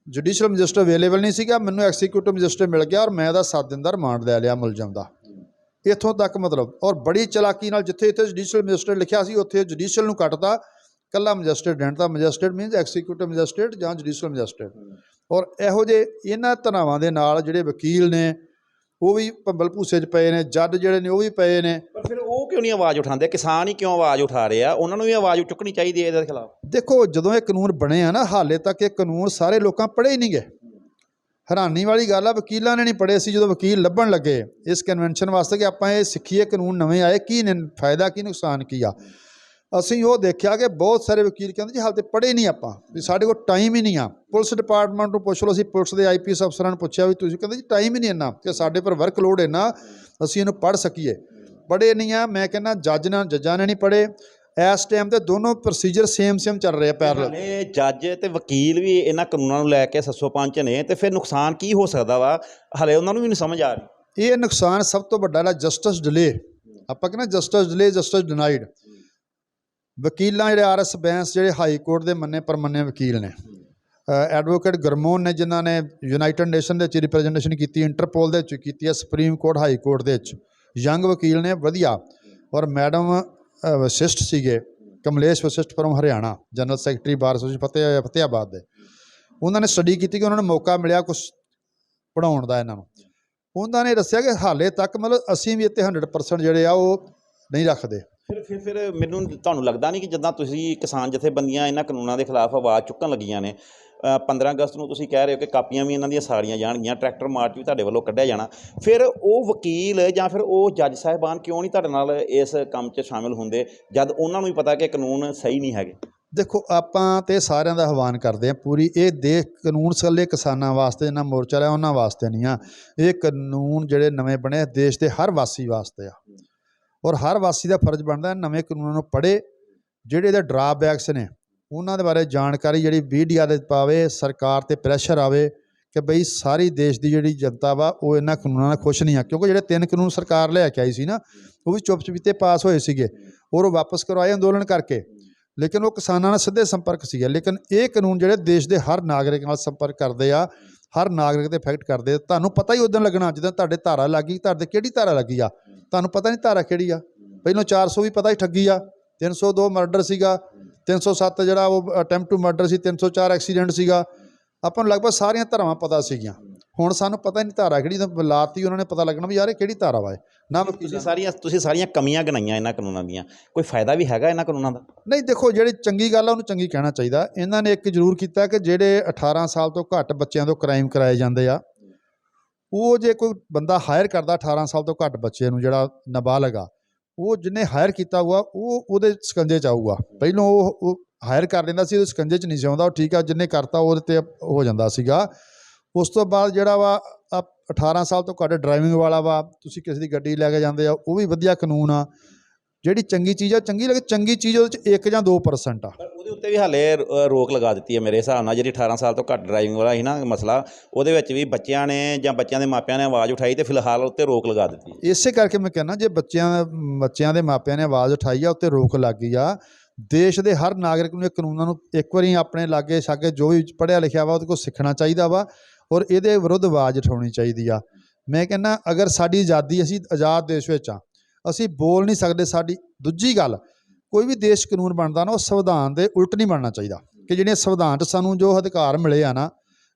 Speaker 2: ਜੁਡੀਸ਼ੀਅਲ ਮੈਜਿਸਟਰ ਅਵੇਲੇਬਲ ਨਹੀਂ ਸੀਗਾ, ਮੈਨੂੰ ਐਕਸੀਕਿਊਟਿਵ ਮੈਜਿਸਟਰ ਮਿਲ ਗਿਆ ਔਰ ਮੈਂ ਇਹਦਾ 7 ਦਿਨ ਦਾ ਰਿਮਾਂਡ ਲੈ ਲਿਆ ਮੁਲਜ਼ਮ ਦਾ। ਇੱਥੋਂ ਤੱਕ ਮਤਲਬ, ਔਰ ਬੜੀ ਚਲਾਕੀ ਨਾਲ ਜਿੱਥੇ ਇੱਥੇ ਜੁਡੀਸ਼ੀਅਲ ਮੈਜਿਸਟਰੇਟ ਲਿਖਿਆ ਸੀ, ਉੱਥੇ ਜੁਡੀਸ਼ੀਅਲ ਨੂੰ ਕੱਟਦਾ ਕੱਲਾ ਮੈਜਿਸਟਰੇਟ ਰਹਿਣ ਦਾ ਮੈਜਿਸਟਰੇਟ ਮੀਨਸ ਐਕਸੀਕਿਊਟਿਵ ਮੈਜਿਸਟਰੇਟ ਜਾਂ ਜੁਡੀਸ਼ੀਅਲ ਮੈਜਿਸਟਰੇਟ। ਔਰ ਇਹੋ ਜਿਹੇ ਇਹਨਾਂ ਤਨਾਵਾਂ ਦੇ ਨਾਲ ਜਿਹੜੇ ਵਕੀਲ ਨੇ ਉਹ ਵੀ ਭੰਬਲ ਭੂਸੇ 'ਚ ਪਏ ਨੇ ਜੱਜ ਜਿਹੜੇ ਨੇ ਉਹ ਵੀ ਪਏ ਨੇ।
Speaker 1: ਪਰ ਫਿਰ ਉਹ ਕਿਉਂ ਨਹੀਂ ਆਵਾਜ਼ ਉਠਾਉਂਦੇ? ਕਿਸਾਨ ਹੀ ਕਿਉਂ ਆਵਾਜ਼ ਉਠਾ ਰਹੇ ਆ? ਉਹਨਾਂ ਨੂੰ ਵੀ ਆਵਾਜ਼ ਚੁੱਕਣੀ ਚਾਹੀਦੀ ਹੈ ਇਹਦੇ ਖਿਲਾਫ।
Speaker 2: ਦੇਖੋ ਜਦੋਂ ਇਹ ਕਾਨੂੰਨ ਬਣੇ ਆ ਨਾ ਹਾਲੇ ਤੱਕ ਇਹ ਕਾਨੂੰਨ ਸਾਰੇ ਲੋਕਾਂ ਪੜ੍ਹੇ ਹੀ ਨਹੀਂ ਗਏ। ਹੈਰਾਨੀ ਵਾਲੀ ਗੱਲ ਆ ਵਕੀਲਾਂ ਨੇ ਨਹੀਂ ਪੜ੍ਹੇ ਸੀ ਜਦੋਂ ਵਕੀਲ ਲੱਭਣ ਲੱਗੇ ਇਸ ਕਨਵੈਨਸ਼ਨ ਵਾਸਤੇ ਕਿ ਆਪਾਂ ਇਹ ਸਿੱਖੀਏ ਕਾਨੂੰਨ ਨਵੇਂ ਆਏ ਕੀ ਨੇ ਫਾਇਦਾ ਕੀ ਨੁਕਸਾਨ ਕੀ ਆ। ਅਸੀਂ ਉਹ ਦੇਖਿਆ ਕਿ ਬਹੁਤ ਸਾਰੇ ਵਕੀਲ ਕਹਿੰਦੇ ਜੀ ਹਾਲੇ ਤੇ ਪੜ੍ਹੇ ਨਹੀਂ ਆਪਾਂ ਵੀ ਸਾਡੇ ਕੋਲ ਟਾਈਮ ਹੀ ਨਹੀਂ ਆ। ਪੁਲਿਸ ਡਿਪਾਰਟਮੈਂਟ ਨੂੰ ਪੁੱਛ ਲਓ ਅਸੀਂ ਪੁਲਿਸ ਦੇ ਆਈਪੀਐਸ ਅਫਸਰਾਂ ਨੂੰ ਪੁੱਛਿਆ ਵੀ ਤੁਸੀਂ ਕਹਿੰਦੇ ਜੀ ਟਾਈਮ ਹੀ ਨਹੀਂ ਇੰਨਾ ਕਿ ਸਾਡੇ ਪਰ ਵਰਕ ਲੋਡ ਇੰਨਾ ਅਸੀਂ ਇਹਨੂੰ ਪੜ੍ਹ ਸਕੀਏ। ਪੜ੍ਹੇ ਨਹੀਂ ਆ ਮੈਂ ਕਹਿੰਦਾ ਜੱਜ ਨਾਲ ਜੱਜਾਂ ਨੇ ਨਹੀਂ ਪੜ੍ਹੇ। ਇਸ ਟਾਈਮ ਤੇ ਦੋਨੋਂ ਪ੍ਰੋਸੀਜਰ ਸੇਮ ਸੇਮ ਚੱਲ ਰਹੇ ਆ ਪੈਰਲ
Speaker 1: ਹਲੇ ਜੱਜ ਤੇ ਵਕੀਲ ਵੀ ਇਹਨਾਂ ਕਾਨੂੰਨਾਂ ਨੂੰ ਲੈ ਕੇ ਸੱਸੋ ਪੰਚ ਨੇ ਤੇ ਫਿਰ ਨੁਕਸਾਨ ਕੀ ਹੋ ਸਕਦਾ ਵਾ? ਹਲੇ ਉਹਨਾਂ ਨੂੰ ਵੀ ਨਹੀਂ ਸਮਝ ਆ ਰਹੀ।
Speaker 2: ਇਹ ਨੁਕਸਾਨ ਸਭ ਤੋਂ ਵੱਡਾ ਜਿਹੜਾ ਜਸਟਿਸ ਡਿਲੇ ਆਪਾਂ ਕਹਿੰਦੇ ਜਸਟਿਸ ਡਿਲੇ ਜਸਟਿਸ ਡਿਨਾਈਡ ਵਕੀਲਾਂ ਜਿਹੜੇ ਆਰਐਸ ਬੈਂਸ ਜਿਹੜੇ ਹਾਈ ਕੋਰਟ ਦੇ ਮੰਨੇ ਪਰਮੰਨੇ ਵਕੀਲ ਨੇ। ਐਡਵੋਕੇਟ ਗਰਮੋਨ ਨੇ ਜਿਨ੍ਹਾਂ ਨੇ ਯੂਨਾਈਟਿਡ ਨੇਸ਼ਨ ਦੇ ਵਿੱਚ ਰਿਪਰੈਜ਼ੈਂਟੇਸ਼ਨ ਕੀਤੀ, ਇੰਟਰਪੋਲ ਦੇ ਵਿੱਚ ਕੀਤੀ ਹੈ, ਸੁਪਰੀਮ ਕੋਰਟ, ਹਾਈ ਕੋਰਟ ਦੇ ਵਿੱਚ। ਯੰਗ ਵਕੀਲ ਨੇ, ਵਧੀਆ। ਔਰ ਮੈਡਮ ਵਸ਼ਿਸ਼ਟ ਸੀਗੇ, Kamlesh Vashisht from Haryana, general secretary bar association Fateh Fatehabad ਦੇ। ਉਹਨਾਂ ਨੇ ਸਟੱਡੀ ਕੀਤੀ ਕਿ ਉਹਨਾਂ ਨੂੰ ਮੌਕਾ ਮਿਲਿਆ ਕੁਝ ਪੜਾਉਣ ਦਾ ਇਹਨਾਂ ਨੂੰ। ਉਹਨਾਂ ਨੇ ਦੱਸਿਆ ਕਿ ਹਾਲੇ ਤੱਕ ਮਤਲਬ ਅਸੀਂ ਵੀ ਇੱਥੇ 100% ਜਿਹੜੇ ਆ ਉਹ ਨਹੀਂ ਰੱਖਦੇ।
Speaker 1: ਫਿਰ ਫਿਰ ਫਿਰ ਮੈਨੂੰ ਤੁਹਾਨੂੰ ਲੱਗਦਾ ਨਹੀਂ ਕਿ ਜਿੱਦਾਂ ਤੁਸੀਂ ਕਿਸਾਨ ਜਥੇਬੰਦੀਆਂ ਇਹਨਾਂ ਕਾਨੂੰਨਾਂ ਦੇ ਖਿਲਾਫ ਆਵਾਜ਼ ਚੁੱਕਣ ਲੱਗੀਆਂ ਨੇ ਅ, 15 ਅਗਸਤ ਨੂੰ ਤੁਸੀਂ ਕਹਿ ਰਹੇ ਹੋ ਕਿ ਕਾਪੀਆਂ ਵੀ ਇਹਨਾਂ ਦੀਆਂ ਸਾੜੀਆਂ ਜਾਣਗੀਆਂ ਟਰੈਕਟਰ ਮਾਰਚ ਵੀ ਤੁਹਾਡੇ ਵੱਲੋਂ ਕੱਢਿਆ ਜਾਣਾ। ਫਿਰ ਉਹ ਵਕੀਲ ਜਾਂ ਫਿਰ ਉਹ ਜੱਜ ਸਾਹਿਬਾਨ ਕਿਉਂ ਨਹੀਂ ਤੁਹਾਡੇ ਨਾਲ ਇਸ ਕੰਮ 'ਚ ਸ਼ਾਮਿਲ ਹੁੰਦੇ ਜਦ ਉਹਨਾਂ ਨੂੰ ਵੀ ਪਤਾ ਕਿ ਕਾਨੂੰਨ ਸਹੀ ਨਹੀਂ ਹੈਗੇ?
Speaker 2: ਦੇਖੋ ਆਪਾਂ ਤੇ ਸਾਰਿਆਂ ਦਾ ਆਹਵਾਨ ਕਰਦੇ ਆ ਪੂਰੀ ਇਹ ਦੇਖ ਕਾਨੂੰਨ ਸੱਲੇ ਕਿਸਾਨਾਂ ਵਾਸਤੇ ਨਾ ਮੋਰਚਾ ਲਿਆ ਉਹਨਾਂ ਵਾਸਤੇ ਨਹੀਂ ਆ। ਇਹ ਕਾਨੂੰਨ ਜਿਹੜੇ ਨਵੇਂ ਬਣੇ ਦੇਸ਼ ਦੇ ਹਰ ਵਾਸੀ ਵਾਸਤੇ ਆ। ਔਰ ਹਰ ਵਾਸੀ ਦਾ ਫਰਜ਼ ਬਣਦਾ ਹੈ ਨਵੇਂ ਕਾਨੂੰਨਾਂ ਨੂੰ ਪੜ੍ਹੇ, ਜਿਹੜੇ ਇਹਦੇ ਡਰਾਬੈਕਸ ਨੇ, ਉਹਨਾਂ ਦੇ ਬਾਰੇ ਜਾਣਕਾਰੀ ਜਿਹੜੀ ਮੀਡੀਆ ਦੇ ਪਾਵੇ, ਸਰਕਾਰ ਤੇ ਪ੍ਰੈਸ਼ਰ ਆਵੇ ਕਿ ਬਈ ਸਾਰੀ ਦੇਸ਼ ਦੀ ਜਿਹੜੀ ਜਨਤਾ ਵਾ, ਉਹ ਇਹਨਾਂ ਕਾਨੂੰਨਾਂ ਨਾਲ ਖੁਸ਼ ਨਹੀਂ ਆ। ਕਿਉਂਕਿ ਜਿਹੜੇ ਤਿੰਨ ਕਾਨੂੰਨ ਸਰਕਾਰ ਲੈ ਕੇ ਆਈ ਸੀ ਨਾ, ਉਹ ਵੀ ਚੁੱਪ ਚੁਪੀਤੇ ਪਾਸ ਹੋਏ ਸੀਗੇ ਔਰ ਉਹ ਵਾਪਸ ਕਰਵਾਏ ਅੰਦੋਲਨ ਕਰਕੇ। ਲੇਕਿਨ ਉਹ ਕਿਸਾਨਾਂ ਨਾਲ ਸਿੱਧੇ ਸੰਪਰਕ ਸੀਗਾ। ਲੇਕਿਨ ਇਹ ਕਾਨੂੰਨ ਜਿਹੜੇ ਦੇਸ਼ ਦੇ ਹਰ ਨਾਗਰਿਕ ਨਾਲ ਸੰਪਰਕ ਕਰਦੇ ਆ, ਹਰ ਨਾਗਰਿਕ ਤੇ ਇਫੈਕਟ ਕਰਦੇ ਤੁਹਾਨੂੰ ਪਤਾ ਹੀ ਉਦੋਂ ਲੱਗਣਾ, ਜਦੋਂ ਤੁਹਾਡੇ ਧਾਰਾ ਲੱਗੀ ਤੁਹਾਡੇ ਕਿਹੜੀ ਧਾਰਾ ਲੱਗੀ ਆ? ਤੁਹਾਨੂੰ ਪਤਾ ਨਹੀਂ ਧਾਰਾ ਕਿਹੜੀ ਆ। ਪਹਿਲਾਂ 400 ਵੀ ਪਤਾ ਹੀ ਠੱਗੀ ਆ। 302 ਮਰਡਰ ਸੀਗਾ। 307 ਜਿਹੜਾ ਉਹ ਅਟੈਂਪਟ ਟੂ ਮਰਡਰ ਸੀ 304 ਐਕਸੀਡੈਂਟ ਸੀਗਾ। ਆਪਾਂ ਨੂੰ ਲਗਭਗ ਸਾਰੀਆਂ ਧਾਰਾਵਾਂ ਪਤਾ ਸੀਗੀਆਂ। ਹੁਣ ਸਾਨੂੰ ਪਤਾ ਹੀ ਨਹੀਂ ਧਾਰਾ ਕਿਹੜੀ ਤਾਂ ਲਾਤੀ ਉਹਨਾਂ ਨੇ ਪਤਾ ਲੱਗਣਾ ਵੀ ਯਾਰ ਇਹ ਕਿਹੜੀ ਧਾਰਾ ਵਾ ਇਹ। ਨਾ
Speaker 1: ਤੁਸੀਂ ਸਾਰੀਆਂ ਤੁਸੀਂ ਸਾਰੀਆਂ ਕਮੀਆਂ ਗਣਾਈਆਂ ਇਹਨਾਂ ਕਾਨੂੰਨਾਂ ਦੀਆਂ। ਕੋਈ ਫਾਇਦਾ ਵੀ ਹੈਗਾ ਇਹਨਾਂ ਕਾਨੂੰਨਾਂ ਦਾ?
Speaker 2: ਨਹੀਂ ਦੇਖੋ ਜਿਹੜੀ ਚੰਗੀ ਗੱਲ ਆ ਉਹਨੂੰ ਚੰਗੀ ਕਹਿਣਾ ਚਾਹੀਦਾ। ਇਹਨਾਂ ਨੇ ਇੱਕ ਜ਼ਰੂਰ ਕੀਤਾ ਕਿ ਜਿਹੜੇ 18 ਸਾਲ ਤੋਂ ਘੱਟ ਬੱਚਿਆਂ ਤੋਂ ਕ੍ਰਾਈਮ ਕਰਾਏ ਜਾਂਦੇ ਆ। ਉਹ ਜੇ ਕੋਈ ਬੰਦਾ ਹਾਇਰ ਕਰਦਾ 18 ਸਾਲ ਤੋਂ ਘੱਟ ਬੱਚੇ ਨੂੰ ਜਿਹੜਾ ਨਾਬਾਲਗ ਆ, ਉਹ ਜਿਹਨੇ ਹਾਇਰ ਕੀਤਾ ਹੋਊਗਾ, ਉਹ ਉਹਦੇ ਸਕੰਜੇ ਚ ਆਊਗਾ। ਪਹਿਲਾਂ ਉਹ ਉਹ ਹਾਇਰ ਕਰ ਲੈਂਦਾ ਸੀ, ਉਹਦੇ ਸਕੰਜੇ ਚ ਨਹੀਂ ਸੀ ਆਉਂਦਾ, ਉਹ ਠੀਕ ਆ, ਜਿਹਨੇ ਕਰਤਾ ਉਹਦੇ ਤੇ ਹੋ ਜਾਂਦਾ ਸੀਗਾ। ਉਸ ਤੋਂ ਬਾਅਦ ਜਿਹੜਾ ਵਾ ਆ 18 ਸਾਲ ਤੋਂ ਘੱਟ ਡਰਾਈਵਿੰਗ ਵਾਲਾ ਵਾ, ਤੁਸੀਂ ਕਿਸੇ ਦੀ ਗੱਡੀ ਲੈ ਕੇ ਜਾਂਦੇ ਆ, ਉਹ ਵੀ ਵਧੀਆ ਕਾਨੂੰਨ ਆ। ਜਿਹੜੀ ਚੰਗੀ ਚੀਜ਼ ਆ, ਚੰਗੀ ਲੱਗੇ, ਚੰਗੀ ਚੀਜ਼ ਉਹਦੇ ਚ 1 ਜਾਂ 2% ਆ।
Speaker 1: ਉਹਦੇ ਉੱਤੇ ਵੀ ਹਾਲੇ ਰੋਕ ਲਗਾ ਦਿੱਤੀ ਹੈ ਮੇਰੇ ਹਿਸਾਬ ਨਾਲ, ਜਿਹੜੀ 18 ਸਾਲ ਤੋਂ ਘੱਟ ਡਰਾਈਵਿੰਗ ਵਾਲਾ ਸੀ ਨਾ ਮਸਲਾ, ਉਹਦੇ ਵਿੱਚ ਵੀ ਬੱਚਿਆਂ ਨੇ ਜਾਂ ਬੱਚਿਆਂ ਦੇ ਮਾਪਿਆਂ ਨੇ ਆਵਾਜ਼ ਉਠਾਈ ਤੇ ਫਿਲਹਾਲ ਉੱਤੇ ਰੋਕ ਲਗਾ ਦਿੱਤੀ
Speaker 2: ਇਸੇ ਕਰਕੇ ਮੈਂ ਕਹਿੰਦਾ, ਜੇ ਬੱਚਿਆਂ ਬੱਚਿਆਂ ਦੇ ਮਾਪਿਆਂ ਨੇ ਆਵਾਜ਼ ਉਠਾਈ ਆ, ਉੱਤੇ ਰੋਕ ਲੱਗ ਗਈ ਆ, ਦੇਸ਼ ਦੇ ਹਰ ਨਾਗਰਿਕ ਨੂੰ ਇਹ ਕਾਨੂੰਨਾਂ ਨੂੰ ਇੱਕ ਵਾਰੀ ਆਪਣੇ ਲਾਗੇ ਛਾਗੇ ਜੋ ਵੀ ਪੜ੍ਹਿਆ ਲਿਖਿਆ ਵਾ, ਉਹਦੇ ਕੋਲ ਸਿੱਖਣਾ ਚਾਹੀਦਾ ਵਾ ਔਰ ਇਹਦੇ ਵਿਰੁੱਧ ਆਵਾਜ਼ ਉਠਾਉਣੀ ਚਾਹੀਦੀ ਆ। ਮੈਂ ਕਹਿੰਦਾ, ਅਗਰ ਸਾਡੀ ਆਜ਼ਾਦੀ ਅਸੀਂ ਆਜ਼ਾਦ ਦੇਸ਼ ਵਿੱਚ ਆ, ਅਸੀਂ ਬੋਲ ਨਹੀਂ ਸਕਦੇ ਸਾਡੀ, ਦੂਜੀ ਗੱਲ ਕੋਈ ਵੀ ਦੇਸ਼ ਕਾਨੂੰਨ ਬਣਦਾ ਨਾ, ਉਹ ਸੰਵਿਧਾਨ ਦੇ ਉਲਟ ਨਹੀਂ ਬਣਨਾ ਚਾਹੀਦਾ। ਕਿ ਜਿਹੜੀਆਂ ਸੰਵਿਧਾਨ 'ਚ ਸਾਨੂੰ ਜੋ ਅਧਿਕਾਰ ਮਿਲੇ ਆ ਨਾ,